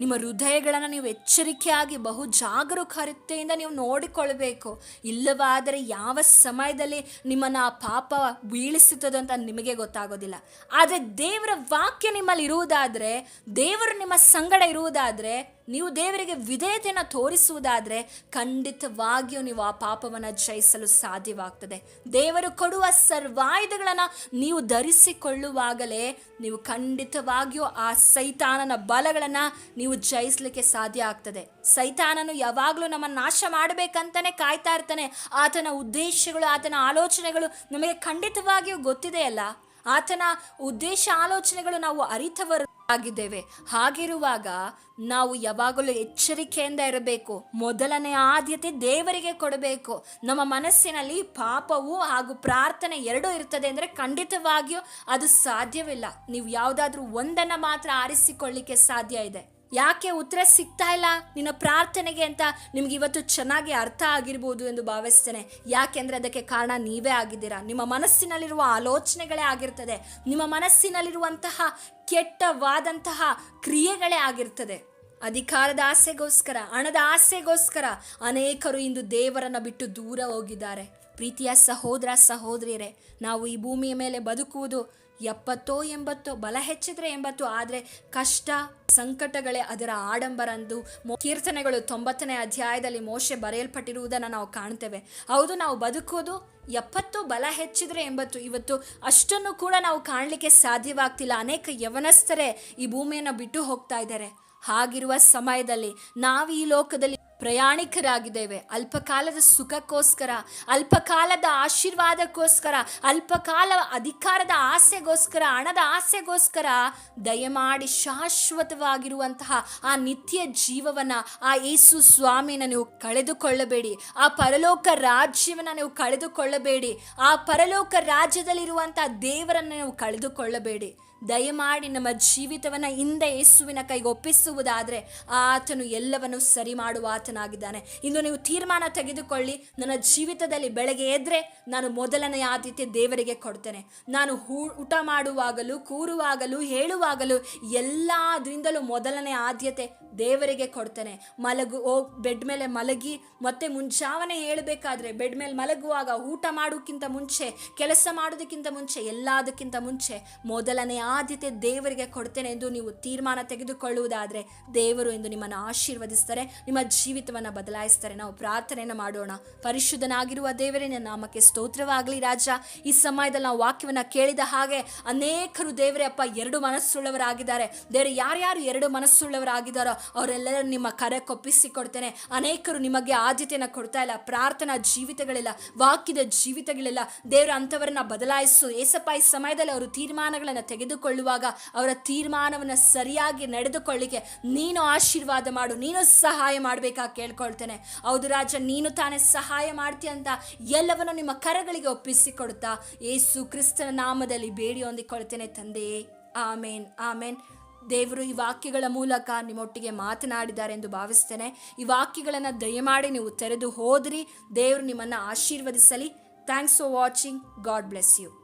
ನಿಮ್ಮ ಹೃದಯಗಳನ್ನು ನೀವು ಎಚ್ಚರಿಕೆಯಾಗಿ ಬಹು ಜಾಗರೂಕತೆಯಿಂದ ನೀವು ನೋಡಿಕೊಳ್ಬೇಕು. ಇಲ್ಲವಾದರೆ ಯಾವ ಸಮಯದಲ್ಲಿ ನಿಮ್ಮನ್ನು ಆ ಪಾಪ ಬೀಳಿಸುತ್ತದೆ ಅಂತ ನಿಮಗೆ ಗೊತ್ತಾಗೋದಿಲ್ಲ. ಆದರೆ ದೇವರ ವಾಕ್ಯ ನಿಮ್ಮಲ್ಲಿ ಇರುವುದಾದರೆ ದೇವರು ನಿಮ್ಮ ಸಂಗಡ ಇರುವುದಾದರೆ ನೀವು ದೇವರಿಗೆ ವಿಧೇಯತೆಯನ್ನು ತೋರಿಸುವುದಾದರೆ ಖಂಡಿತವಾಗಿಯೂ ನೀವು ಆ ಪಾಪವನ್ನು ಜಯಿಸಲು ಸಾಧ್ಯವಾಗ್ತದೆ. ದೇವರು ಕೊಡುವ ಸರ್ವಾಯುಧಗಳನ್ನು ನೀವು ಧರಿಸಿಕೊಳ್ಳುವಾಗಲೇ ನೀವು ಖಂಡಿತವಾಗಿಯೂ ಆ ಸೈತಾನನ ಬಲಗಳನ್ನು ನೀವು ಜಯಿಸಲಿಕ್ಕೆ ಸಾಧ್ಯ ಆಗ್ತದೆ. ಸೈತಾನನು ಯಾವಾಗಲೂ ನಮ್ಮನ್ನು ನಾಶ ಮಾಡಬೇಕಂತಾನೆ ಕಾಯ್ತಾ ಇರ್ತಾನೆ. ಆತನ ಉದ್ದೇಶಗಳು, ಆತನ ಆಲೋಚನೆಗಳು ನಮಗೆ ಖಂಡಿತವಾಗಿಯೂ ಗೊತ್ತಿದೆಯಲ್ಲ? ಆತನ ಉದ್ದೇಶ, ಆಲೋಚನೆಗಳು ನಾವು ಅರಿತವರು ಆಗಿದ್ದೇವೆ. ಹಾಗಿರುವಾಗ ನಾವು ಯಾವಾಗಲೂ ಎಚ್ಚರಿಕೆಯಿಂದ ಇರಬೇಕು. ಮೊದಲನೇ ಆದ್ಯತೆ ದೇವರಿಗೆ ಕೊಡಬೇಕು. ನಮ್ಮ ಮನಸ್ಸಿನಲ್ಲಿ ಪಾಪವು ಹಾಗೂ ಪ್ರಾರ್ಥನೆ ಎರಡೂ ಇರ್ತದೆ ಅಂದರೆ ಖಂಡಿತವಾಗಿಯೂ ಅದು ಸಾಧ್ಯವಿಲ್ಲ. ನೀವು ಯಾವುದಾದ್ರೂ ಒಂದನ್ನು ಮಾತ್ರ ಆರಿಸಿಕೊಳ್ಳಿಕ್ಕೆ ಸಾಧ್ಯ ಇದೆ. ಯಾಕೆ ಉತ್ತರ ಸಿಗ್ತಾ ಇಲ್ಲ? ನಿನ್ನ ಪ್ರಾರ್ಥನೆಗೆ ಅಂತ ನಿಮ್ಗೆ ಇವತ್ತು ಚೆನ್ನಾಗಿ ಅರ್ಥ ಆಗಿರ್ಬೋದು ಎಂದು ಭಾವಿಸ್ತೇನೆ. ಯಾಕೆಂದರೆ ಅದಕ್ಕೆ ಕಾರಣ ನೀವೇ ಆಗಿದ್ದೀರಾ? ನಿಮ್ಮ ಮನಸ್ಸಿನಲ್ಲಿರುವ ಆಲೋಚನೆಗಳೇ ಆಗಿರ್ತದೆ. ನಿಮ್ಮ ಮನಸ್ಸಿನಲ್ಲಿರುವಂತಹ ಕೆಟ್ಟವಾದಂತಹ ಕ್ರಿಯೆಗಳೇ ಆಗಿರ್ತದೆ. ಅಧಿಕಾರದ ಆಸೆಗೋಸ್ಕರ, ಹಣದ ಆಸೆಗೋಸ್ಕರ ಅನೇಕರು ಇಂದು ದೇವರನ್ನು ಬಿಟ್ಟು ದೂರ ಹೋಗಿದ್ದಾರೆ. ಪ್ರೀತಿಯ ಸಹೋದರ ಸಹೋದರಿಯರೇ, ನಾವು ಈ ಭೂಮಿಯ ಮೇಲೆ ಬದುಕುವುದು ಎಪ್ಪತ್ತೋ ಎಂಬತ್ತೋ, ಬಲ ಹೆಚ್ಚಿದ್ರೆ ಎಂಬತ್ತು, ಆದರೆ ಕಷ್ಟ ಸಂಕಟಗಳೇ ಅದರ ಆಡಂಬರಂದು ಕೀರ್ತನೆಗಳು ತೊಂಬತ್ತನೇ ಅಧ್ಯಾಯದಲ್ಲಿ ಮೋಶೆ ಬರೆಯಲ್ಪಟ್ಟಿರುವುದನ್ನು ನಾವು ಕಾಣ್ತೇವೆ. ಹೌದು, ನಾವು ಬದುಕೋದು ಎಪ್ಪತ್ತು, ಬಲ ಹೆಚ್ಚಿದ್ರೆ ಎಂಬತ್ತು, ಇವತ್ತು ಅಷ್ಟನ್ನು ಕೂಡ ನಾವು ಕಾಣಲಿಕ್ಕೆ ಸಾಧ್ಯವಾಗ್ತಿಲ್ಲ. ಅನೇಕ ಯವನಸ್ಥರೇ ಈ ಭೂಮಿಯನ್ನು ಬಿಟ್ಟು ಹೋಗ್ತಾ ಇದ್ದಾರೆ. ಹಾಗಿರುವ ಸಮಯದಲ್ಲಿ ನಾವು ಈ ಲೋಕದಲ್ಲಿ ಪ್ರಯಾಣಿಕರಾಗಿದ್ದೇವೆ. ಅಲ್ಪಕಾಲದ ಸುಖಕ್ಕೋಸ್ಕರ, ಅಲ್ಪಕಾಲದ ಆಶೀರ್ವಾದಕ್ಕೋಸ್ಕರ, ಅಲ್ಪಕಾಲ ಅಧಿಕಾರದ ಆಸೆಗೋಸ್ಕರ, ಹಣದ ಆಸೆಗೋಸ್ಕರ ದಯಮಾಡಿ ಶಾಶ್ವತವಾಗಿರುವಂತಹ ಆ ನಿತ್ಯ ಜೀವವನ್ನು ಆ ಯೇಸು ಸ್ವಾಮಿನ ನೀವು ಕಳೆದುಕೊಳ್ಳಬೇಡಿ. ಆ ಪರಲೋಕ ರಾಜ್ಯವನ್ನು ನೀವು ಕಳೆದುಕೊಳ್ಳಬೇಡಿ. ಆ ಪರಲೋಕ ರಾಜ್ಯದಲ್ಲಿರುವಂತಹ ದೇವರನ್ನು ನೀವು ಕಳೆದುಕೊಳ್ಳಬೇಡಿ. ದಯಮಾಡಿ ನಮ್ಮ ಜೀವಿತವನ್ನು ಹಿಂದೆ ಯೇಸುವಿನ ಕೈಗೆ ಒಪ್ಪಿಸುವುದಾದರೆ ಆತನು ಎಲ್ಲವನ್ನು ಸರಿ ಮಾಡುವ ಆತನಾಗಿದ್ದಾನೆ ಇಂದು ನೀವು ತೀರ್ಮಾನ ತೆಗೆದುಕೊಳ್ಳಿ. ನನ್ನ ಜೀವಿತದಲ್ಲಿ ಬೆಳಗ್ಗೆ ಎದ್ರೆ ನಾನು ಮೊದಲನೇ ಆದ್ಯತೆ ದೇವರಿಗೆ ಕೊಡ್ತೇನೆ. ನಾನು ಊಟ ಮಾಡುವಾಗಲೂ, ಕೂರುವಾಗಲೂ, ಹೇಳುವಾಗಲೂ ಎಲ್ಲದರಿಂದಲೂ ಮೊದಲನೇ ಆದ್ಯತೆ ದೇವರಿಗೆ ಕೊಡ್ತೇನೆ. ಮಲಗು, ಓ, ಬೆಡ್ ಮೇಲೆ ಮಲಗಿ, ಮತ್ತೆ ಮುಂಜಾವನೆ ಹೇಳಬೇಕಾದ್ರೆ ಬೆಡ್ ಮೇಲೆ ಮಲಗುವಾಗ ಊಟ ಮಾಡೋಕ್ಕಿಂತ ಮುಂಚೆ, ಕೆಲಸ ಮಾಡೋದಕ್ಕಿಂತ ಮುಂಚೆ, ಎಲ್ಲದಕ್ಕಿಂತ ಮುಂಚೆ ಮೊದಲನೇ ಆದ್ಯತೆ ದೇವರಿಗೆ ಕೊಡ್ತೇನೆ ಎಂದು ನೀವು ತೀರ್ಮಾನ ತೆಗೆದುಕೊಳ್ಳುವುದಾದರೆ ದೇವರು ಎಂದು ನಿಮ್ಮನ್ನು ಆಶೀರ್ವದಿಸ್ತಾರೆ. ನಿಮ್ಮ ಜೀವಿತ ಜೀವಿತವನ್ನು ಬದಲಾಯಿಸ್ತಾರೆ. ನಾವು ಪ್ರಾರ್ಥನೆಯನ್ನು ಮಾಡೋಣ. ಪರಿಶುದ್ಧನಾಗಿರುವ ದೇವರೇ, ನನ್ನ ನಾಮಕ್ಕೆ ಸ್ತೋತ್ರವಾಗಲಿ ರಾಜ. ಈ ಸಮಯದಲ್ಲಿ ನಾವು ವಾಕ್ಯವನ್ನು ಕೇಳಿದ ಹಾಗೆ ಅನೇಕರು ದೇವರೇ, ಅಪ್ಪ, ಎರಡು ಮನಸ್ಸುಳ್ಳವರಾಗಿದ್ದಾರೆ. ದೇವರು, ಯಾರ್ಯಾರು ಎರಡು ಮನಸ್ಸುಳ್ಳವರಾಗಿದ್ದಾರೋ ಅವರೆಲ್ಲರೂ ನಿಮ್ಮ ಕರೆ ಕೊಪ್ಪಿಸಿಕೊಡ್ತೇನೆ ಅನೇಕರು ನಿಮಗೆ ಆದ್ಯತೆಯನ್ನು ಕೊಡ್ತಾ ಇಲ್ಲ. ಪ್ರಾರ್ಥನಾ ಜೀವಿತಗಳಿಲ್ಲ, ವಾಕ್ಯದ ಜೀವಿತಗಳಿಲ್ಲ. ದೇವರ ಅಂಥವರನ್ನ ಬದಲಾಯಿಸು. ಏಸಪ್ಪ, ಈ ಸಮಯದಲ್ಲಿ ಅವರು ತೀರ್ಮಾನಗಳನ್ನು ತೆಗೆದುಕೊಳ್ಳುವಾಗ ಅವರ ತೀರ್ಮಾನವನ್ನು ಸರಿಯಾಗಿ ನಡೆದುಕೊಳ್ಳಿಕ್ಕೆ ನೀನು ಆಶೀರ್ವಾದ ಮಾಡು. ನೀನು ಸಹಾಯ ಮಾಡಬೇಕಾ ಕೇಳ್ಕೊಳ್ತೇನೆ. ಹೌದು ರಾಜ, ನೀನು ತಾನೇ ಸಹಾಯ ಮಾಡ್ತೀಯ ಅಂತ ಎಲ್ಲವನ್ನು ನಿಮ್ಮ ಕರಗಳಿಗೆ ಒಪ್ಪಿಸಿಕೊಡುತ್ತಾ ಏಸು ಕ್ರಿಸ್ತನ ನಾಮದಲ್ಲಿ ಬೇಡಿ ಹೊಂದಿಕೊಳ್ತೇನೆ ತಂದೆಯೇ ಆಮೇನ್ ಆಮೇನ್. ದೇವರು ಈ ವಾಕ್ಯಗಳ ಮೂಲಕ ನಿಮ್ಮೊಟ್ಟಿಗೆ ಮಾತನಾಡಿದ್ದಾರೆ ಎಂದು ಭಾವಿಸ್ತೇನೆ. ಈ ವಾಕ್ಯಗಳನ್ನು ದಯಮಾಡಿ ನೀವು ತೆರೆದು ಹೋದ್ರಿ. ದೇವರು ನಿಮ್ಮನ್ನು ಆಶೀರ್ವದಿಸಲಿ. Thanks for watching God bless you